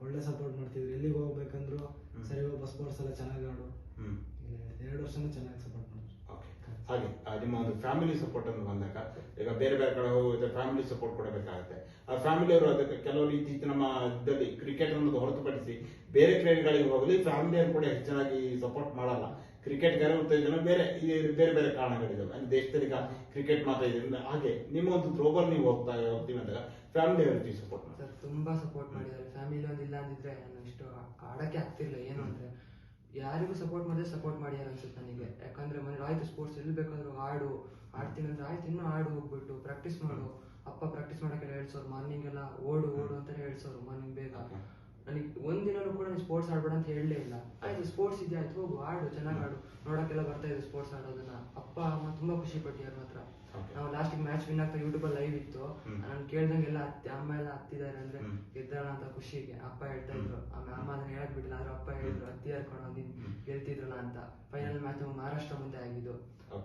ಒಳ್ಳೆ ಸಪೋರ್ಟ್ ಮಾಡ್ತಿದ್ರು. ಎಲ್ಲಿಗೆ ಹೋಗ್ಬೇಕಂದ್ರು ಸರಿ ಸರಿ ಬಸ್ ಸ್ಪೋರ್ಟ್ಸ್ ಎಲ್ಲ ಚೆನ್ನಾಗಿ ಆಡು ಹ್ಮ್ ಇಲ್ಲ, ಎರಡು ವರ್ಷನೂ ಚೆನ್ನಾಗಿ ಸಪೋರ್ಟ್ ಮಾಡಿದ್ರು ಓಕೆ ಹಾಗೆ ಆ, ನಿಮ್ಮ ಒಂದು ಫ್ಯಾಮಿಲಿ ಸಪೋರ್ಟ್ ಅಂತ ಬಂದಾಗ ಈಗ ಬೇರೆ ಬೇರೆ ಕಡೆ ಹೋಗುತ್ತೆ ಫ್ಯಾಮಿಲಿ ಸಪೋರ್ಟ್ ಕೊಡಬೇಕಾಗುತ್ತೆ ಆ ಫ್ಯಾಮಿಲಿ ಅವರು ಅದಕ್ಕೆ ಕೆಲವರು ಇತ್ತೀಚಿನ ನಮ್ಮ ಇದರಲ್ಲಿ ಕ್ರಿಕೆಟ್ ಅನ್ನೋದು ಹೊರತುಪಡಿಸಿ ಬೇರೆ ಕ್ರೀಡೆಗಳಿಗೆ ಹೋಗಲಿ ಫ್ಯಾಮಿಲಿಯನ್ನು ಕೂಡ ಹೆಚ್ಚಾಗಿ ಸಪೋರ್ಟ್ ಮಾಡಲ್ಲ. ಕ್ರಿಕೆಟ್ಗಾರ ಉತ್ತೇಜನ ಬೇರೆ ಬೇರೆ ಬೇರೆ ಕಾರಣಗಳಿದಾವೆ. ಅಂದ್ರೆ ದೇಶದಲ್ಲಿ ಈಗ ಕ್ರಿಕೆಟ್ ಮಾತ್ರ ಇದರಿಂದ ಹಾಗೆ ನಿಮ್ಮ ಒಂದು ಥ್ರೋಬಲ್ ನೀವು ಹೋಗ್ತಾ ಹೋಗ್ತೀವಿ ಅಂದಾಗ ಫ್ಯಾಮಿಲಿ ಅವ್ರಿಗೆ ಸಪೋರ್ಟ್ ಮಾಡ್ತಾರೆ. ಸರ್ ತುಂಬಾ ಸಪೋರ್ಟ್ ಮಾಡಿದ್ದಾರೆ. ಫ್ಯಾಮಿಲಿ ಒಂದು ಇಲ್ಲ ಅಂದಿದ್ರೆ ನಾನು ಇಷ್ಟು ಆಡಕ್ಕೆ ಆಗ್ತಿರ್ಲಿಲ್ಲ. ಏನು ಅಂದ್ರೆ ಯಾರಿಗೂ ಸಪೋರ್ಟ್ ಮಾಡಿದ್ರೆ ಸಪೋರ್ಟ್ ಮಾಡಿ ಅನ್ಸುತ್ತೆ ನನಗೆ. ಯಾಕಂದ್ರೆ ಮನೇಲಿ ಆಯ್ತು ಸ್ಪೋರ್ಟ್ಸ್ ಎಲ್ಲಿ ಬೇಕಾದ್ರೂ ಆಡು ಆಡ್ತೀನಿ ಅಂದ್ರೆ ಆಯ್ತು ಇನ್ನೂ ಆಡು ಹೋಗ್ಬಿಟ್ಟು ಪ್ರಾಕ್ಟೀಸ್ ಮಾಡು. ಅಪ್ಪ ಪ್ರಾಕ್ಟೀಸ್ ಮಾಡಕ್ಕೆ ಹೇಳ್ಸೋರು ಮಾರ್ನಿಂಗ್ ಎಲ್ಲ ಓಡು ಓಡು ಅಂತ ಹೇಳ್ಸೋರು ಮಾರ್ನಿಂಗ್ ಬೇಗ. ನನಗೆ ಒಂದಿನೂ ಕೂಡ ನೀನು ಸ್ಪೋರ್ಟ್ಸ್ ಆಡ್ಬೇಡ ಅಂತ ಹೇಳಲೇ ಇಲ್ಲ. ಆಯ್ತು ಸ್ಪೋರ್ಟ್ಸ್ ಇದೆಯಾ ಆಯ್ತು ಹೋಗು ಆಡು ಚೆನ್ನಾಗಿ ಆಡು ನೋಡೋಕೆಲ್ಲ ಬರ್ತಾ ಇದೆ ಸ್ಪೋರ್ಟ್ಸ್ ಆಡೋದನ್ನ. ಅಪ್ಪ ಅಮ್ಮ ತುಂಬಾ ಖುಷಿ ಪಟ್ಟಿದ್ದಾರೆ ಮಾತ್ರ. ನಾವು ಲಾಸ್ಟ್ ಮ್ಯಾಚ್ ವಿನ್ ಆಗ್ತಾ ಯೂಟ್ಯೂಬ್ ಅಲ್ಲಿ ಲೈವ್ ಇತ್ತು. ನಾನು ಕೇಳ್ದಂಗೆಲ್ಲ ಎಲ್ಲ ಅಮ್ಮ ಎಲ್ಲ ಹತ್ತಿದ್ದಾರೆ ಅಂದ್ರೆ. ಗೆದ್ದಾಳ ಅಂತ ಖುಷಿಗೆ. ಅಪ್ಪ ಹೇಳ್ತಾ ಇದ್ರು. ಆಮೇಲೆ ಅಮ್ಮ ಅದನ್ನ ಹೇಳಕ್ ಬಿಟ್ಟಿಲ್ಲ ಆದ್ರೆ ಅಪ್ಪ ಹೇಳಿದ್ರು ಹತ್ತಿ ಹರ್ಕೊಂಡು ನೀನ್. ಗೆಲ್ತಿದ್ರಲ್ಲ ಅಂತ. ಫೈನಲ್ ಮ್ಯಾಚ್ ಮಹಾರಾಷ್ಟ್ರ ಮುಂದೆ ಆಗಿದ್ದು.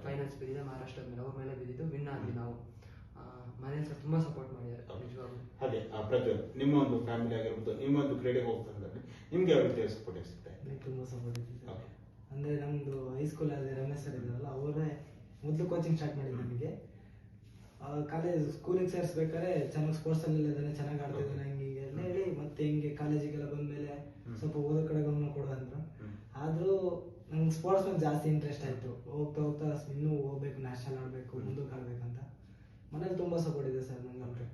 ಫೈನಲ್ಸ್ ಬಿದ್ದಿದೆ ಮಹಾರಾಷ್ಟ್ರ ಮೇಲೆ ಅವ್ರ ಮೇಲೆ ಬಿದ್ದಿದ್ದು ವಿನ್ ಆದ್ವಿ ನಾವು. ಆ, ಮನೇಲಿ ಸಹ ತುಂಬಾ ಸಪೋರ್ಟ್ ಮಾಡಿದ್ದಾರೆ. ನಿಜವಾಗ್ಲೂ. ಆ ಪ್ರಜ್ವಲ್ ನಿಮ್ಮ ಒಂದು ಫ್ಯಾಮಿಲಿ ಆಗಿರ್ಬೋದು ನಿಮ್ಮ ಒಂದು ಕ್ರೀಡೆಗೆ ಹೋಗ್ತಂದ್ರೆ ನಿಮ್ಗೆ ಯಾವ ರೀತಿಯ ಸಪೋರ್ಟ್ ಇರ್ತದೆ ತುಂಬಾ ತುಂಬ ಸಪೋರ್ಟ್ ಇದೆ ಅಂದ್ರೆ ನಮ್ದು ಹೈಸ್ಕೂಲ್ ಅಲ್ಲಿ ರಮೇಶ್ ಸರ್ ಇದ್ದಾರಲ್ಲ ಅವರೇ ಮೊದಲು ಕೋಚಿಂಗ್ ಸ್ಟಾರ್ಟ್ ಮಾಡಿದ್ದು ನನಗೆ ಕಾಲೇಜ್ ಸ್ಕೂಲಿಗೆ ಸೇರಿಸ್ಬೇಕಾದ್ರೆ ಚೆನ್ನಾಗಿ ಸ್ಪೋರ್ಟ್ಸಲ್ಲಿ ಇದ್ದಾನೆ ಚೆನ್ನಾಗಿ ಆಡ್ತಿದ್ದಾನೆ ಹಂಗೆ ಹಿಂಗೆ ಎಲ್ಲ ಹೇಳಿ ಮತ್ತೆ ಹಿಂಗೆ ಕಾಲೇಜಿಗೆಲ್ಲ ಬಂದ ಮೇಲೆ ಸ್ವಲ್ಪ ಓದೋ ಕಡೆ ಗಮನ ಕೊಡು ಅಂದ್ರು. ಆದರೂ ನಂಗೆ ಸ್ಪೋರ್ಟ್ಸ್ ಮೇಲೆ ಜಾಸ್ತಿ ಇಂಟ್ರೆಸ್ಟ್ ಆಯಿತು. ಹೋಗ್ತಾ ಹೋಗ್ತಾ ಇನ್ನೂ ಹೋಗ್ಬೇಕು ನ್ಯಾಷನಲ್ ಆಡಬೇಕು. ಮುಂದಕ್ಕೆ ಆಡಬೇಕಂತ ಮನೇಲಿ ತುಂಬ ಸಪೋರ್ಟ್ ಇದೆ ಸರ್ ನಂಗೆ ಅಂದರೆ.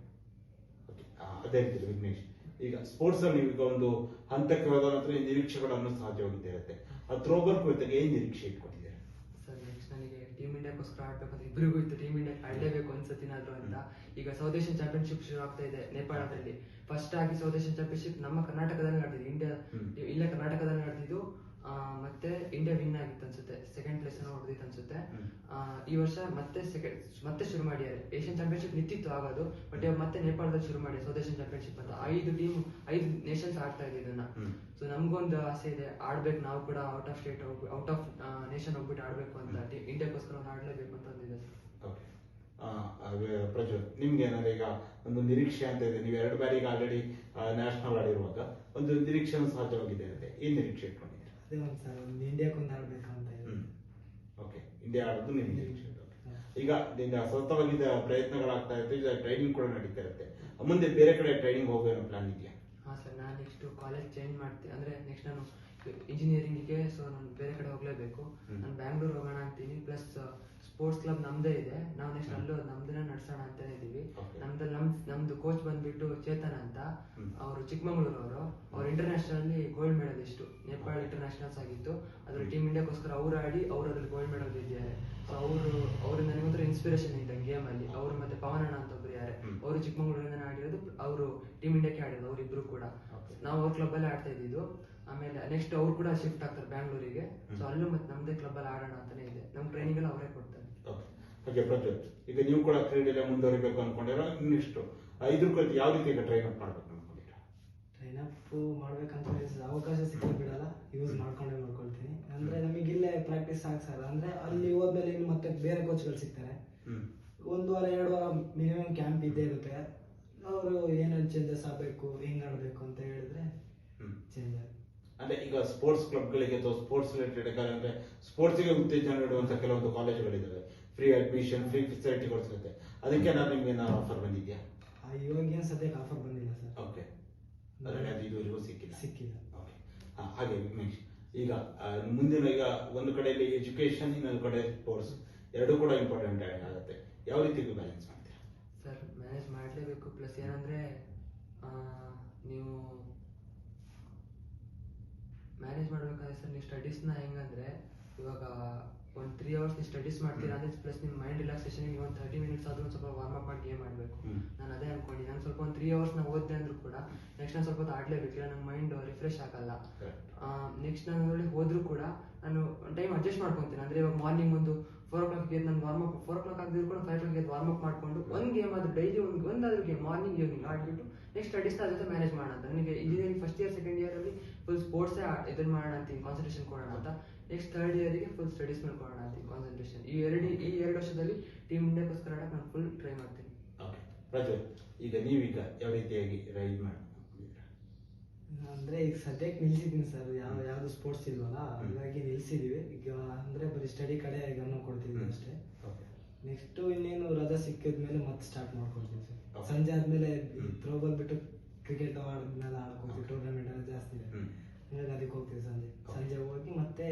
ಅದೇ ರೀತಿ ವಿಘ್ನೇಶ್. ಈಗ ಸ್ಪೋರ್ಟ್ಸ್ ಅಲ್ಲಿ ಈಗ ಒಂದು ಹಂತಕ್ಕೆ ನಂತರ ಸಾಧ್ಯ ಸಹಜವಾಗಿದ್ದೇ ಇರುತ್ತೆ. ಆ ಥ್ರೋಬಲ್ ಕುರಿತಾಗ ಏನ್ ನಿರೀಕ್ಷೆ ನನಗೆ ಟೀಮ್ ಇಂಡಿಯಾಕ್ಕೋಸ್ಕರ ಆಡ್ಬೇಕಂತ ಇಬ್ಬರಿಗೂ ಇತ್ತು. ಟೀಮ್ ಇಂಡಿಯಾ ಆಡಲೇಬೇಕು ಅನ್ಸತ್ತಿನಾದ್ರು ಅಂತ. ಈಗ ಸೌತ್ ಏಷ್ಯನ್ ಚಾಂಪಿಯನ್ಶಿಪ್ ಶುರು ಆಗ್ತಾ ಇದೆ ನೇಪಾಳದಲ್ಲಿ ಫಸ್ಟ್ ಆಗಿ ಸೌತ್ ಏಷ್ಯನ್ ಚಾಂಪಿಯನ್ಶಿಪ್ ನಮ್ಮ ಕರ್ನಾಟಕದಲ್ಲಿ ನಡೆದಿದೆ. ಇಂಡಿಯಾ ಇಲ್ಲ ಕರ್ನಾಟಕದಲ್ಲಿ ನಡೆದಿದ್ದು. ಮತ್ತೆ ಇಂಡಿಯಾ ವಿನ್ ಆಗಿತ್ತು ಅನ್ಸುತ್ತೆ. ಸೆಕೆಂಡ್ ಪ್ಲೇಸ್ ಅನ್ನು ಹೊಡೆದಿತ್ತು ಅನ್ಸುತ್ತೆ. ಆ, ಈ ವರ್ಷ ಮತ್ತೆ ಸೆಕೆಂಡ್ ಮತ್ತೆ ಶುರು ಮಾಡಿದ್ದಾರೆ ಏಷ್ಯನ್ ಚಾಂಪಿಯನ್ಶಿಪ್ ನಿಂತಿತ್ತು ಆಗೋದು ಬಟ್ ಇವಾಗ ಮತ್ತೆ ನೇಪಾಳದಲ್ಲಿ ಶುರು ಮಾಡಿ ಸೌತ್ ಏಷ್ಯನ್ ಚಾಂಪಿಯನ್ಶಿಪ್ ಅಂತ. ಐದು ಟೀಮ್ ಐದು ನೇಷನ್ಸ್ ಆಡ್ತಾ ಇದೆ ಇದನ್ನ. ಸೊ ನಮ್ಗೊಂದು ಆಸೆ ಇದೆ ಆಡ್ಬೇಕು ನಾವು ಕೂಡ out of state out of nation ಹೋಗ್ಬಿಟ್ಟು ಆಡ್ಬೇಕು ಅಂತ. ಇಂಡಿಯಾಗೋಸ್ಕರ ಒಂದು ಆಡ್ಲೇಬೇಕು ಅಂತ ಒಂದಿದೆ ಓಕೆ ಪ್ರಜ್ವಲ್ ನಿಮ್ಗೆ ಏನಾದ್ರೆ ಈಗ ಒಂದು ನಿರೀಕ್ಷೆ ಅಂತ ಇದೆ. ನೀವು ಎರಡು ಬಾರಿ ಈಗ ಆಲ್ರೆಡಿ ನ್ಯಾಷನಲ್ ಆಡಿರುವಾಗ ಒಂದು ನಿರೀಕ್ಷೆ ಸಹಜವಾಗಿದೆ ಅಂತ. ಏನ್ ನಿರೀಕ್ಷೆ ಇಟ್ಕೊಂಡಿದ್ದೀರಾ ಅದೇ ಒಂದು ಸರ್ ಒಂದು ಇಂಡಿಯಾಕ್ಕೆ ಒಂದು ಆಡ್ಬೇಕು ಅಂತ ಇದೆ ಓಕೆ ಇಂಡಿಯಾ ಆಡೋದು. ಈಗ ನಿನ್ನ ಸತತವಾಗಿದ್ದ ಪ್ರಯತ್ನಗಳಾಗ್ತಾ ಇರುತ್ತೆ ಈಗ ಟ್ರೈನಿಂಗ್ ಕೂಡ ನಡೀತಾ ಇರುತ್ತೆ. ಮುಂದೆ ಬೇರೆ ಕಡೆ ಟ್ರೈನಿಂಗ್ ಹೋಗೋ ಏನೋ ಪ್ಲಾನ್ ಇದೆಯಾ? ಹಾಂ ಸರ್ ನಾನು ನೆಕ್ಸ್ಟ್ ಕಾಲೇಜ್ ಚೇಂಜ್ ಮಾಡ್ತೀನಿ ಅಂದರೆ ನೆಕ್ಸ್ಟ್ ನಾನು ಇಂಜಿನಿಯರಿಂಗಿಗೆ ಸೊ ನಾನು ಬೇರೆ ಕಡೆ ಹೋಗಲೇಬೇಕು. ನಾನು ಬ್ಯಾಂಗ್ಳೂರ್ ಹೋಗೋಣ ಅಂತೀನಿ. ಪ್ಲಸ್ ಸ್ಪೋರ್ಟ್ಸ್ ಕ್ಲಬ್ ನಮ್ಮದೇ ಇದೆ. ನಾವು ನೆಕ್ಸ್ಟ್ ಅಲ್ಲೂ ನಮ್ದನ್ನ ನಡ್ಸೋಣ ಅಂತಾನೆ ಇದೀವಿ ನಮ್ದು ನಮ್ದಲ್ಲಿ ನಮ್ ನಮ್ದು ಕೋಚ್ ಬಂದ್ಬಿಟ್ಟು ಚೇತನ್ ಅಂತ. ಅವರು ಚಿಕ್ಕಮಗಳೂರು ಅವರು ಅವ್ರು ಇಂಟರ್ನ್ಯಾಷನಲ್ ಅಲ್ಲಿ ಗೋಲ್ಡ್ ಮೆಡಲ್ ಇಷ್ಟು. ನೇಪಾಳ ಇಂಟರ್ನ್ಯಾಷನಲ್ಸ್ ಆಗಿತ್ತು. ಅದ್ರ ಟೀಮ್ ಇಂಡಿಯಾಗೋಸ್ಕರ ಅವ್ರು ಆಡಿ ಅವ್ರು ಅದ್ರಲ್ಲಿ ಗೋಲ್ಡ್ ಮೆಡಲ್ ಗೆದ್ದಿದ್ದಾರೆ. ಸೊ ಅವರು ಅವ್ರಿಂದ ನನಗೊಂಥರ ಇನ್ಸ್ಪಿರೇಷನ್ ಇದೆ ಗೇಮ್ ಅಲ್ಲಿ. ಅವರು ಮತ್ತೆ ಪವನಣ್ಣ ಅಂತ ಒಬ್ರು ಯಾರು. ಅವರು ಚಿಕ್ಕಮಗಳೂರಿಂದ ಆಡಿರೋದು ಅವರು ಟೀಮ್ ಇಂಡಿಯಾಕ್ಕೆ ಆಡಿರೋದು ಅವರಿಬ್ರು ಕೂಡ. ನಾವು ಅವ್ರ ಕ್ಲಬ್ ಅಲ್ಲಿ ಆಡ್ತಾ ಇದ್ದಿದ್ದು. ಆಮೇಲೆ ನೆಕ್ಸ್ಟ್ ಅವ್ರು ಕೂಡ ಶಿಫ್ಟ್ ಆಗ್ತಾರೆ ಬ್ಯಾಂಗ್ಳೂರಿಗೆ. ಸೊ. ಅಲ್ಲೂ ಮತ್ತೆ ನಮ್ದೇ ಕ್ಲಬ್ ಅಲ್ಲಿ ಆಡೋಣ ಅಂತಾನೆ ಇದೆ. ನಮ್ಮ ಟ್ರೈನಿಂಗ್ ಎಲ್ಲ ಅವರೇ ಕೊಡ್ತಾರೆ. ಹಾಗೆ ಪ್ರಜ್ವಲ್ ಈಗ ನೀವು ಕೂಡ ಕ್ರೀಡೆಯಲ್ಲಿ ಮುಂದುವರಿಬೇಕು ಅನ್ಕೊಂಡಿರೋ ಇನ್ನಿಷ್ಟು. ಐದು ಕುರಿತು ಯಾವ ರೀತಿ ಈಗ ಟ್ರೈನ್ ಅಪ್ ಮಾಡ್ಬೇಕು ಅನ್ಕೊಂಡಿರ ಟ್ರೈನ್ ಅಪ್ ಮಾಡ್ಬೇಕಂತ ಅವಕಾಶ ಸಿಕ್ಕ ಬಿಡಲ್ಲ. ಯೂಸ್ ಮಾಡ್ಕೊಂಡೇ ಮಾಡ್ಕೊಳ್ತೀನಿ ಅಂದ್ರೆ ನಮಗೆ ಇಲ್ಲೇ ಪ್ರಾಕ್ಟೀಸ್ ಆಗ್ಸಲ್ಲ ಅಂದ್ರೆ ಅಲ್ಲಿ ಹೋದ್ಮೇಲೆ ಇನ್ನು ಮತ್ತೆ ಬೇರೆ ಕೋಚ್ಗಳು ಸಿಗ್ತಾರೆ. ಒಂದು ವಾರ ಎರಡು ವಾರ ಮಿನಿಮಮ್ ಕ್ಯಾಂಪ್ ಇದ್ದೇ ಇರುತ್ತೆ. ಅವರು ಏನೇನು ಚೇಂಜಸ್ ಆಗಬೇಕು ಹೆಂಗ್ ಆಡಬೇಕು ಅಂತ ಹೇಳಿದ್ರೆ ಚೇಂಜ್ ಆಗುತ್ತೆ ಅಂದ್ರೆ ಈಗ ಸ್ಪೋರ್ಟ್ಸ್ ಕ್ಲಬ್ಗಳಿಗೆ ಅಥವಾ ಸ್ಪೋರ್ಟ್ಸ್ ರಿಲೇಟೆಡ್ ಅಂದ್ರೆ ಸ್ಪೋರ್ಟ್ಸ್ಗೆ ಉತ್ತೇಜನ ನೀಡುವಂತ ಕೆಲವೊಂದು ಕಾಲೇಜುಗಳಿದ್ದಾವೆ ಫ್ರೀ ಅಡ್ಮಿಷನ್ ಫ್ರೀ ಫೆಸಿಲಿಟಿ ಕೊಡ್ತಿರುತ್ತೆ ಅದಕ್ಕೆ ನಾನು ನಿಮ್ಗೆ ಏನಾದ್ರು ಆಫರ್ ಬಂದಿದ್ಯಾ? ಆ, ಇವಾಗ ಏನು ಸದ್ಯಕ್ಕೆ ಆಫರ್ ಬಂದಿಲ್ಲ ಸರ್. ಓಕೆ ಅದರಲ್ಲಿ ಅದು ಇದುವರೆಗೂ ಸಿಕ್ಕಿಲ್ಲ. ಸಿಕ್ಕಿಲ್ಲ. ಓಕೆ ಹಾಗೆ ವಿಮೇಶ್ ಈಗ ಆ, ಮುಂದಿನ ಈಗ ಒಂದು ಕಡೆಯಲ್ಲಿ ಎಜುಕೇಶನ್ ಇನ್ನೊಂದು ಕಡೆ ಸ್ಪೋರ್ಟ್ಸ್ ಎರಡೂ ಕೂಡ ಇಂಪಾರ್ಟೆಂಟ್ ಆಗುತ್ತೆ. ಯಾವ ರೀತಿ ಬ್ಯಾಲೆನ್ಸ್ ಮಾಡ್ತೀರಾ? ಸರ್ ಮ್ಯಾನೇಜ್ ಮಾಡಲೇಬೇಕು. ಪ್ಲಸ್ ಏನಂದ್ರೆ ಆ, ನೀವು ಮ್ಯಾನೇಜ್ ಮಾಡಬೇಕಾದ್ರೆ ಸರ್ ನೀವು ಸ್ಟಡೀಸ್ನ ಹೆಂಗಂದ್ರೆ ಇವಾಗ ಒಂದು ತ್ರೀ ಅವರ್ಸ್ ನೀವು ಸ್ಟಡೀಸ್ ಮಾಡ್ತೀರಾ ಅಂದ್ರೆ ಪ್ಲಸ್ ನಿಮ್ಮ ಮೈಂಡ್ ರಿಲ್ಯಾಕ್ಸೇಷನ್ ಒಂದು ತರ್ಟಿ ಮಿನಿಟ್ಸ್ ಆದ್ರೂ ಒಂದು ಸ್ವಲ್ಪ ವಾರ್ಮ್ ಅಪ್ ಮಾಡಿ ಗೇಮ್ ಆಡಬೇಕು. ನಾನು ಅದೇ ಅನ್ಕೊಂಡು. ನಾನು ಸ್ವಲ್ಪ ಒಂದು ತ್ರೀ ಅವರ್ಸ್ ನಾವು ಓದಿದೆ ಅಂದ್ರೂ ಕೂಡ ನೆಕ್ಸ್ಟ್ ನಾನು ಸ್ವಲ್ಪ ಹೊತ್ತು ಆಡಲೇಬೇಕು ಇಲ್ಲ ನನ್ನ ಮೈಂಡ್ ರಿಫ್ರೆಶ್ ಆಗಲ್ಲ. ನೆಕ್ಸ್ಟ್ ನಾನು ಅದರಲ್ಲಿ ಹೋದ್ರೂ ಕೂಡ ನಾನು ಟೈಮ್ ಅಡ್ಜಸ್ಟ್ ಮಾಡ್ಕೊತೀನಿ. ಅಂದ್ರೆ ಇವಾಗ ಮಾರ್ನಿಂಗ್ ಒಂದು ಫೋರ್ ಓ ಕ್ಲಾಕ್ ಎದ್ದು ನಾನು warm up four o'clock ಆಗಿದ್ರು ಕೂಡ ಫೈವ್ ಕ್ಲಾಕ್ ಎದ್ದು ವಾರ್ಮ್ ಅಪ್ ಮಾಡ್ಕೊಂಡು ಒಂದು ಗೇಮ್ ಅದು ಡೈಲಿ ಒಂದು ಒಂದಾದ್ರೂ ಗೇಮ್ ಮಾರ್ನಿಂಗ್ ಈವ್ನಿಂಗ್ ಆಡಿಬಿಟ್ಟು ನೆಕ್ಸ್ಟ್ ಸ್ಟಡೀಸ್ ಜೊತೆ ಮ್ಯಾನೇಜ್ ಮಾಡೋಣ ಅಂತ. ನನಗೆ engineering first year second year ಅಲ್ಲಿ ಫುಲ್ ಸ್ಪೋರ್ಟ್ಸೇ ಇದನ್ನು ಮಾಡೋಣ ಅಂತೀನಿ. ಕಾನ್ಸಂಟ್ರೇಷನ್ ಕೊಡೋಣ ಅಂತ. ನೆಕ್ಸ್ಟ್ ಥರ್ಡ್ ಇಯರಿಗೆ ಫುಲ್ ಸ್ಟಡೀಸ್ ಮಾಡ್ಕೊಳ್ಳೋಣ ಕೊಡೋಣ ಅಂತೀನಿ ಕಾನ್ಸಂಟ್ರೇಷನ್ ಈ ಎರಡು ಈ ಎರಡು ವರ್ಷದಲ್ಲಿ ಟೀಮ್ ಇಂಡಿಯಾಗೋಸ್ಕರ ಆಡಕ್ಕೆ ನಾನು ಫುಲ್ ಟ್ರೈ ಮಾಡ್ತೀನಿ. ಓಕೆ ಪ್ರಜ್ವಲ್ ಈಗ ನೀವೀಗ ಯಾವ ರೀತಿಯಾಗಿ ರೈಡ್ ಮಾಡ್ತೀರಾ ಅಂದರೆ ಈಗ ಸದ್ಯಕ್ಕೆ ನಿಲ್ಸಿದ್ದೀನಿ ಸರ್. ಯಾವ ಯಾವುದು ಸ್ಪೋರ್ಟ್ಸ್ ಇಲ್ವಲ್ಲ ಹಾಗಾಗಿ ನಿಲ್ಸಿದ್ದೀವಿ ಈಗ ಅಂದರೆ ಬರೀ ಸ್ಟಡಿ ಕಡೆ ಗಮನ ಕೊಡ್ತಿದ್ದೀನಿ ಅಷ್ಟೇ. ನೆಕ್ಸ್ಟು ನೆಕ್ಸ್ಟ್ ಇನ್ನೇನು ರಜಾ ಸಿಕ್ಕಿದ್ಮೇಲೆ ಮತ್ತೆ ಸ್ಟಾರ್ಟ್ ಮಾಡ್ಕೊಳ್ತೀವಿ ಸರ್. ಸಂಜೆ ಆದಮೇಲೆ. ಥ್ರೋಬಾಲ್ ಬಿಟ್ಟು ಕ್ರಿಕೆಟ್ ಆಡಿದ್ಮೇಲೆ ಆಡ್ಕೊಳ್ತೀವಿ. ಟೂರ್ನಮೆಂಟ್ ಎಲ್ಲ ಜಾಸ್ತಿ ಇದೆ. ಹಂಗಾಗಿ ಅದಕ್ಕೆ ಹೋಗ್ತೀವಿ ಸಂಜೆ Okay. ಸಂಜೆ ಹೋಗಿ ಮತ್ತೆ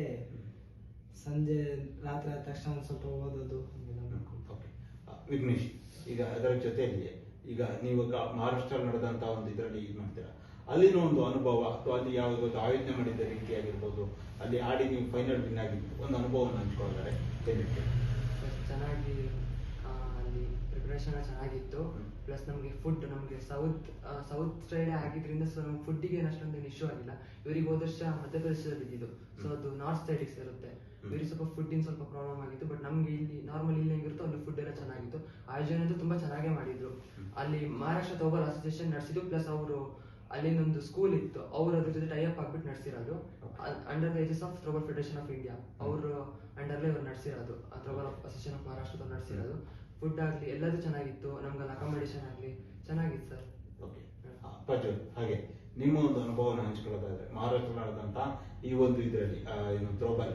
ಸಂಜೆ ರಾತ್ರಿ ಆದ ತಕ್ಷಣ ಒಂದು ಸ್ವಲ್ಪ ಓದೋದು ಹಂಗೆಲ್ಲ ಓಕೆ ವಿಘ್ನೇಶ್ ಈಗ ಅದರ ಜೊತೆಯಲ್ಲಿ ಈಗ ನೀವು ಮಹಾರಾಷ್ಟ್ರ ನಡೆದಂತ ಒಂದು ಇದರಲ್ಲಿ ಇದು ಮಾಡ್ತೀರಾ? ಅಲ್ಲಿನ ಒಂದು ಅನುಭವ ಅಥವಾ ಅಲ್ಲಿ ಯಾವ್ದು ಆಯೋಜನೆ ಮಾಡಿದ ರೀತಿಯಾಗಿರ್ಬೋದು ಅಲ್ಲಿ ಆಡಿ ನೀವು ಫೈನಲ್ ವಿನ್ ಆಗಿದ್ದು ಒಂದು ಅನುಭವವನ್ನು ಹಂಚ್ಕೊಳ್ತಾರೆ ಚೆನ್ನಾಗಿ ಅಲ್ಲಿ ಪ್ರಿಪ್ರೇಷನ್ ಚೆನ್ನಾಗಿತ್ತು. ಪ್ಲಸ್ ನಮಗೆ ಫುಡ್ ನಮಗೆ ಸೌತ್ ಸೌತ್ ಸೈಡ್ ಆಗಿದ್ರಿಂದ ಸೊ ನಮ್ಗೆ ಫುಡ್ಡಿಗೆ ಅಷ್ಟೊಂದೇನು ಇಶ್ಯೂ ಆಗಿಲ್ಲ. ಇವರಿಗೆ ಹೋದ ವರ್ಷ ಮಧ್ಯಪ್ರದೇಶದಲ್ಲಿ ಇದ್ದಿದ್ದು. ಸೊ. ಅದು ನಾರ್ತ್ ಸೈಡಿಗೆ ಸೇರುತ್ತೆ. ಇವ್ರಿಗೆ ಸ್ವಲ್ಪ ಫುಡ್ಡಿನ ಸ್ವಲ್ಪ ಪ್ರಾಬ್ಲಮ್ ಆಗಿತ್ತು. ಬಟ್ ನಮ್ಗೆ ಇಲ್ಲಿ ನಾರ್ಮಲ್ ಇಲ್ಲಿ ಹೆಂಗಿರುತ್ತೋ ಅಲ್ಲಿ ಫುಡ್ ಎಲ್ಲ ಚೆನ್ನಾಗಿತ್ತು. ಆಯೋಜನೆ ಅಂತೂ ತುಂಬಾ ಚೆನ್ನಾಗೇ ಮಾಡಿದ್ರು. ಅಲ್ಲಿ ಮಹಾರಾಷ್ಟ್ರ ತೋಬಲ್ ಅಸೋಸಿಯೇಷನ್ ನಡೆಸಿದ್ದು ಪ್ಲಸ್ ಅವರು ಅಲ್ಲಿನೊಂದು ಸ್ಕೂಲ್ ಇತ್ತು. ಅವ್ರು ಅದ್ರ ಜೊತೆ ಟೈಅಪ್ ಆಗ್ಬಿಟ್ಟು ನಡೆಸಿರೋದು. Under the ages of throwball federation of India ಅವರು ಅಂಡರ್ಲೇ ಇವ್ರು ನಡೆಸಿರೋದು. ಥ್ರೋಬಾಲ್ ಅಸೋಸಿಯೇಷನ್ ಆಫ್ ಮಹಾರಾಷ್ಟ್ರದವ್ರು ನಡೆಸಿರೋದು. ಫುಡ್ ಆಗ್ಲಿ ಎಲ್ಲದೂ ಚೆನ್ನಾಗಿತ್ತು ನಮ್ಗೆ ಅಕಾಮಡೇಷನ್ ಆಗಲಿ ಚೆನ್ನಾಗಿತ್ತು ಸರ್. ಓಕೆ ಪ್ರಜ್ವಲ್ ಹಾಗೆ. ನಿಮ್ಮ ಒಂದು ಅನುಭವನ ಹಂಚ್ಕೊಳ್ಳೋದಾದ್ರೆ ಮಹಾರಾಷ್ಟ್ರ ಈ ಒಂದು ಇದರಲ್ಲಿ ಏನು ಥ್ರೋಬಾಲ್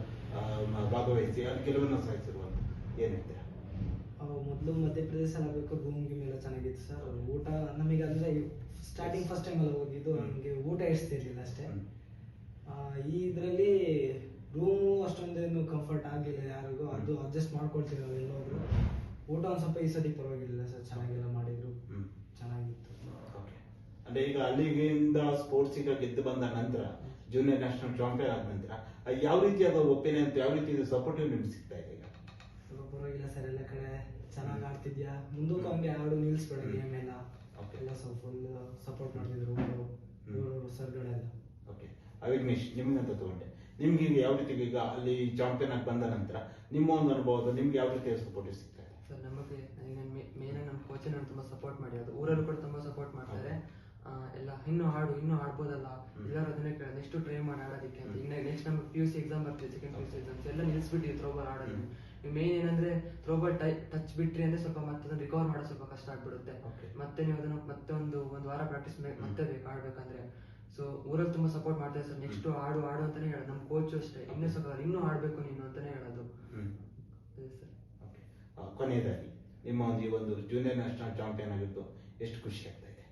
ಭಾಗವಹಿಸಿ ಅಲ್ಲಿ ಗೆಲುವನ್ನು ಸಾಧಿಸಿರುವಂತ ಏನಿದೆ ಮೊದಲು ಮಧ್ಯಪ್ರದೇಶ ಆಗಬೇಕು ರೂಮ್ ಗಿಮ್ ಎಲ್ಲ ಚೆನ್ನಾಗಿತ್ತು ಸರ್. ಊಟ ನಮಗೆ ಅಂದ್ರೆ ಸ್ಟಾರ್ಟಿಂಗ್ ಫಸ್ಟ್ ಟೈಮ್ ಅಲ್ಲಿ ಹೋಗಿದ್ದು. ನಮಗೆ ಊಟ ಇಡ್ತಿರ್ಲಿಲ್ಲ ಅಷ್ಟೇ. ಆ, ಈ ಇದರಲ್ಲಿ ರೂಮು ಅಷ್ಟೊಂದೇನು ಕಂಫರ್ಟ್ ಆಗಲಿಲ್ಲ ಯಾರಿಗೂ. ಅದು ಅಡ್ಜಸ್ಟ್ ಮಾಡ್ಕೊಳ್ತೀವಿ ಎಲ್ಲೋ ಎಲ್ಲೋದ್ರು. ಊಟ ಒಂದು ಸ್ವಲ್ಪ ಈ ಸತಿ ಪರವಾಗಿಲ್ಲ ಸರ್. ಚೆನ್ನಾಗೆಲ್ಲ ಮಾಡಿದ್ರು. ಚೆನ್ನಾಗಿತ್ತು. ಅಂದ್ರೆ ಈಗ ಅಲ್ಲಿಗಿಂದ ಸ್ಪೋರ್ಟ್ಸ್ ಈಗ ಗೆದ್ದು ಬಂದ ನಂತರ ಜೂನಿಯರ್ ನ್ಯಾಷನಲ್ ಚಾಂಪಿಯನ್ ಆದ ನಂತರ ಯಾವ ರೀತಿಯಾದ ಒಪಿನಿಯನ್ ಯಾವ ರೀತಿ ಸಪೋರ್ಟಿವ್ ನಿಮ್ಗೆ ಸಿಗ್ತಾ ಇದೆ ಈಗ? ಪರವಾಗಿಲ್ಲ ಸರ್ ಎಲ್ಲ ಕಡೆ ಚೆನ್ನಾಗಿ ಆಡ್ತಿದ್ಯಾ? ಮುಂದಕ್ಕೂ ಹಂಗೆ ಆಡು ನಿಲ್ಸ್ಬೇಡ. ಗೇಮ್ ಎಲ್ಲ ಎಲ್ಲ ಸ್ವಲ್ಪ ಫುಲ್ ಸಪೋರ್ಟ್ ಮಾಡ್ತಿದ್ರು ಇವರು ಸರ್ಗಳೆಲ್ಲ. ಓಕೆ ವಿಘ್ನೇಶ್ ನಿಮ್ಗಂತ ತಗೊಂಡೆ. ನಿಮ್ಗೆ ಈಗ ಯಾವ ರೀತಿ ಈಗ ಅಲ್ಲಿ ಚಾಂಪಿಯನ್ ಆಗಿ ಬಂದ ನಂತರ ನಿಮ್ಮ ಒಂದು ಅನುಭವದ ನಿಮ್ಗೆ ಯಾವ ರೀತಿಯ ಸಪೋರ್ಟಿವ್ ಸಿಗ್ತಾ ಇದೆ ಸರ್ ನಮಗೆ ನಾನು ತುಂಬಾ ಸಪೋರ್ಟ್ ಮಾಡಿರೋದು ಊರಲ್ಲೂ ಕೂಡ ತುಂಬಾ ಸಪೋರ್ಟ್ ಮಾಡ್ತಾರೆ. ಎಲ್ಲ ಇನ್ನೂ ಹಾಡು ಇನ್ನೂ ಹಾಡ್ಬೋದಲ್ಲ. ಎಲ್ಲರೂ ಅದನ್ನೇ ಕೇಳ ನೆಕ್ಸ್ಟ್ ಟ್ರೈ ಮಾಡಿ ಆಡೋದಕ್ಕೆ ಅಂತ. ಇನ್ನ ನೆಕ್ಸ್ಟ್ ನಮ್ಗೆ ಪಿ ಯು ಸಿ ಎಕ್ಸಾಮ್ ಬರ್ತೀವಿ second P U C exams ಎಲ್ಲ ನಿಲ್ಲಿಸ್ಬಿಟ್ಟು ಥ್ರೋಬಾಲ್ ಆಡೋದು. ಮೇನ್ ಏನಂದ್ರೆ ಥ್ರೋಬಾಲ್ ಟಚ್ ಬಿಟ್ರಿ ಅಂದ್ರೆ ಸ್ವಲ್ಪ ಮತ್ತೆ ಅದನ್ನ ರಿಕವರ್ ಮಾಡೋದು ಸ್ವಲ್ಪ ಕಷ್ಟ ಆಗ್ಬಿಡುತ್ತೆ. ಮತ್ತೆ ನೀವು ಅದನ್ನ ಮತ್ತೆ ಒಂದು ಒಂದು ವಾರ ಪ್ರಾಕ್ಟೀಸ್ ಮತ್ತೆ ಬೇಕು ಆಡ್ಬೇಕಂದ್ರೆ ಸೊ ಊರಲ್ಲಿ ತುಂಬಾ ಸಪೋರ್ಟ್ ಮಾಡ್ತಾರೆ ಸರ್ ನೆಕ್ಸ್ಟ್ ಆಡು ಆಡು ಅಂತಾನೆ ಹೇಳೋದು. ನಮ್ಮ ಕೋಚ್ ಅಷ್ಟೇ. ಇನ್ನೂ ಸ್ವಲ್ಪ ಇನ್ನೂ ಆಡ್ಬೇಕು ನೀನು ಅಂತಾನೆ ಹೇಳೋದು. ಅದೇ ಕೊನೆಯದಾಗಿ. ನಿಮ್ಮ ಒಂದು ಈ ಒಂದು ಜೂನಿಯರ್ ನ್ಯಾಷನಲ್ ಚಾಂಪಿಯನ್ ಆಗಿದ್ದು ಎಷ್ಟು ಖುಷಿ ಆಗ್ತಾ ಇದೆ?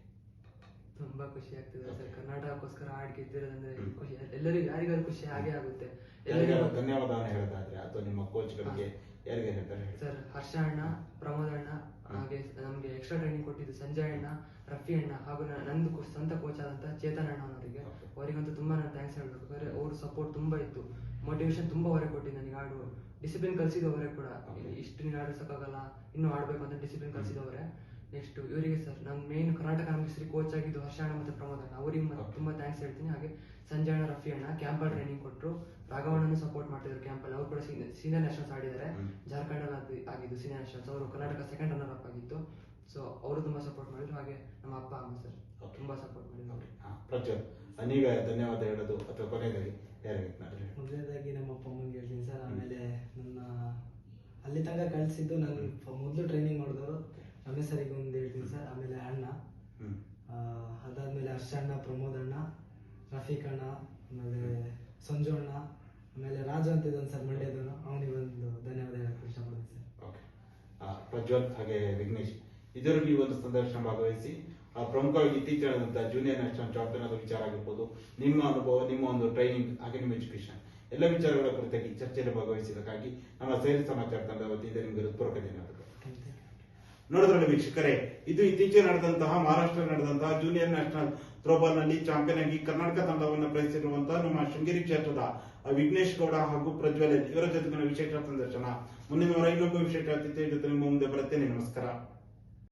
ತುಂಬಾ ಖುಷಿ ಆಗ್ತಿದೆ ಸರ್. ಕರ್ನಾಟಕಕ್ಕೋಸ್ಕರ ಗೆದ್ದಿರೋದಂದ್ರೆ ಹ್ಮ್. ಖುಷಿ. ಎಲ್ಲರಿಗೂ ಯಾರಿಗಾದ್ರು ಖುಷಿ ಹಾಗೆ ಆಗುತ್ತೆ. ಎಲ್ಲರಿಗೂ ಧನ್ಯವಾದವನ್ನು ಹೇಳೋದಾದ್ರೆ ಅಥವಾ ನಿಮ್ಮ ಕೋಚ್ಗಳಿಗೆ ಯಾರಿಗೆ ಹೇಳ್ತಾರೆ ಸರ್ ಹರ್ಷ ಅಣ್ಣ ಪ್ರಮೋದ್ ಅಣ್ಣ ಹಾಗೆ ನಮ್ಗೆ ಎಕ್ಸ್ಟ್ರಾ ಟ್ರೈನಿಂಗ್ ಕೊಟ್ಟಿದ್ದು ಸಂಜಯ್ ಅಣ್ಣ ರಫಿ ಅಣ್ಣ ಹಾಗೂ ನಂದು ಸ್ವಂತ ಕೋಚ್ ಆದಂತಹ ಚೇತನ್ ಅಣ್ಣ ಅವರಿಗೆ. ಅವರಿಗಂತೂ ತುಂಬಾ ನಾನು ಥ್ಯಾಂಕ್ಸ್ ಹೇಳ್ಬೇಕು. ಯಾಕಂದ್ರೆ ಅವ್ರ ಸಪೋರ್ಟ್ ತುಂಬಾ ಇತ್ತು. ಮೋಟಿವೇಶನ್ ತುಂಬಾ ಹೊರಗೆ ಕೊಟ್ಟಿದ್ದು ನನಗೆ ಆಡು ಡಿಸಿಪ್ಲಿನ್ ಕಲಿಸಿದವರೇ ಕೂಡ. ಇಷ್ಟು ನೀನು ಆಡಿಸೋಕ್ಕಾಗಲ್ಲ ಇನ್ನೂ ಆಡ್ಬೇಕು ಅಂತ ಡಿಸಿಪ್ಲಿನ್ ಕಲಿಸಿದವರೇ. ನೆಕ್ಸ್ಟ್ ಇವರಿಗೆ ಸರ್ ನಮ್ಮ ಮೇನ್ ಕರ್ನಾಟಕ ಶ್ರೀ ಕೋಚ್ ಆಗಿದ್ದು ಹರ್ಷ ಅಣ್ಣ ಮತ್ತೆ ಪ್ರಮೋದ್ ಅಣ್ಣ. ಅವರಿಗೆ ಮತ್ತೆ. ತುಂಬಾ ಥ್ಯಾಂಕ್ಸ್ ಹೇಳ್ತೀನಿ. ಹಾಗೆ ಸಂಜಯ್ ಅಣ್ಣ ರಫಿ ಅಣ್ಣ ಕ್ಯಾಂಪಲ್ಲಿ ಟ್ರೈನಿಂಗ್ ಕೊಟ್ಟರು ರಾಘವಣ್ಣನ ಸಪೋರ್ಟ್ ಮಾಡ್ತಿದ್ರು ಕ್ಯಾಂಪಲ್ಲಿ ಅವ್ರು ಕೂಡ ಸೀನಿಯರ್ ನ್ಯಾಷನಲ್ಸ್ ಆಡಿದ್ದಾರೆ. ಜಾರ್ಖಂಡಲ್ಲಿ ಜಾರ್ಖಂಡ್ ಅಲ್ಲಿ ಆಗಿದ್ದು ಸೀನಿಯರ್ ನ್ಯಾಷನಲ್ಸ್ ಅವರು ಕರ್ನಾಟಕ ಸೆಕೆಂಡ್ ರನ್ನರ್ ಅಪ್ ಆಗಿತ್ತು ಸೊ ಅವರು ತುಂಬಾ ಸಪೋರ್ಟ್ ಮಾಡಿದ್ರು. ಹಾಗೆ ನಮ್ಮ ಅಪ್ಪ ಅಮ್ಮ ಸರ್. ತುಂಬಾ ಸಪೋರ್ಟ್ ಮಾಡಿದ್ರು. ಪ್ರಜ್ವಲ್ ಧನ್ಯವಾದ ಹೇಳೋದು ಅಥವಾ ಕೊನೆಯದಾಗಿ ಯಾರಿಗೆ ಮೊದಲನೇದಾಗಿ ನಮ್ಮ ಅಪ್ಪ ಅಮ್ಮಂಗೆ ಹೇಳ್ತೀನಿ ಸರ್ ಆಮೇಲೆ ಅಲ್ಲಿ ತನಕ ಕಳಿಸಿದ್ದು ನಾನು ಮೊದಲು ಟ್ರೈನಿಂಗ್ ಮಾಡಿದವರು ರಮೇಶ್ ಸರಿಗೆ ಒಂದು ಹೇಳ್ತೀನಿ ಸರ್ ಆಮೇಲೆ ಅಣ್ಣ. ಅದಾದಮೇಲೆ ಆ, ಅದಾದ್ಮೇಲೆ ಹರ್ಷ ಅಣ್ಣ ಪ್ರಮೋದ್ ಅಣ್ಣ ರಫೀಕ್ ಅಣ್ಣ ಆಮೇಲೆ ಸಂಜು ಅಣ್ಣ ಆಮೇಲೆ ರಾಜು ಅಂತ ಇದ್ದಾನೆ ಸರ್ ಮಂಡ್ಯದವನು. ಅವನಿಗೆ ಒಂದು ಧನ್ಯವಾದ ಹೇಳಕ್ಕೆ ಇಷ್ಟಪಡ್ತೀನಿ ಸರ್. ಓಕೆ. ಪ್ರಜ್ವಲ್ ಹಾಗೆ ವಿಘ್ನೇಶ್ ಇದರಲ್ಲಿ ಒಂದು ಸಂದರ್ಶನ ಭಾಗವಹಿಸಿ ಆ, ಪ್ರಮುಖವಾಗಿ ಇತ್ತೀಚಿನ ಜೂನಿಯರ್ ನ್ಯಾಷನಲ್ ಚಾಂಪಿಯನ್ ಅದು ವಿಚಾರ ಆಗಿರ್ಬೋದು ನಿಮ್ಮ ಅನುಭವ ನಿಮ್ಮ ಒಂದು ಟ್ರೈನಿಂಗ್ ಹಾಗೆ ನಿಮ್ಮ ಎಜುಕೇಶನ್ ಎಲ್ಲ ವಿಚಾರಗಳ ಕುರಿತಾಗಿ ಚರ್ಚೆಯಲ್ಲಿ ಭಾಗವಹಿಸಿದ್ದಕ್ಕಾಗಿ ನಮ್ಮ ಸೇರಿ ಸಮಾಚಾರ ತಂಡದ ವತಿಯಿಂದ ನಿಮಗೆ ಹೃತ್ಪೂರ್ವಕ ಧನ್ಯವಾದಗಳು. ನೋಡಿದ್ರೆ ವೀಕ್ಷಕರೇ, ಇದು ಇತ್ತೀಚೆಗೆ ನಡೆದಂತಹ ಮಹಾರಾಷ್ಟ್ರ ನಡೆದಂತಹ ಜೂನಿಯರ್ ನ್ಯಾಷನಲ್ ಥ್ರೋಬಾಲ್ನಲ್ಲಿ ಚಾಂಪಿಯನ್ ಆಗಿ ಕರ್ನಾಟಕ ತಂಡವನ್ನು ಪ್ರಯತ್ನಿಸಿರುವಂತಹ ನಮ್ಮ ಶೃಂಗೇರಿ ಕ್ಷೇತ್ರದ ವಿಘ್ನೇಶ್ ಗೌಡ ಹಾಗೂ ಪ್ರಜ್ವಲ್, ಇವರ ಜೊತೆಗಿನ ವಿಶೇಷ ಸಂದರ್ಶನ. ಮುಂದಿನ ವಾರ ಇನ್ನೊಬ್ಬ ವಿಶೇಷ ಅತಿಥಿ ಜೊತೆ ನಿಮ್ಮ ಮುಂದೆ ಬರುತ್ತೇನೆ. ನಮಸ್ಕಾರ.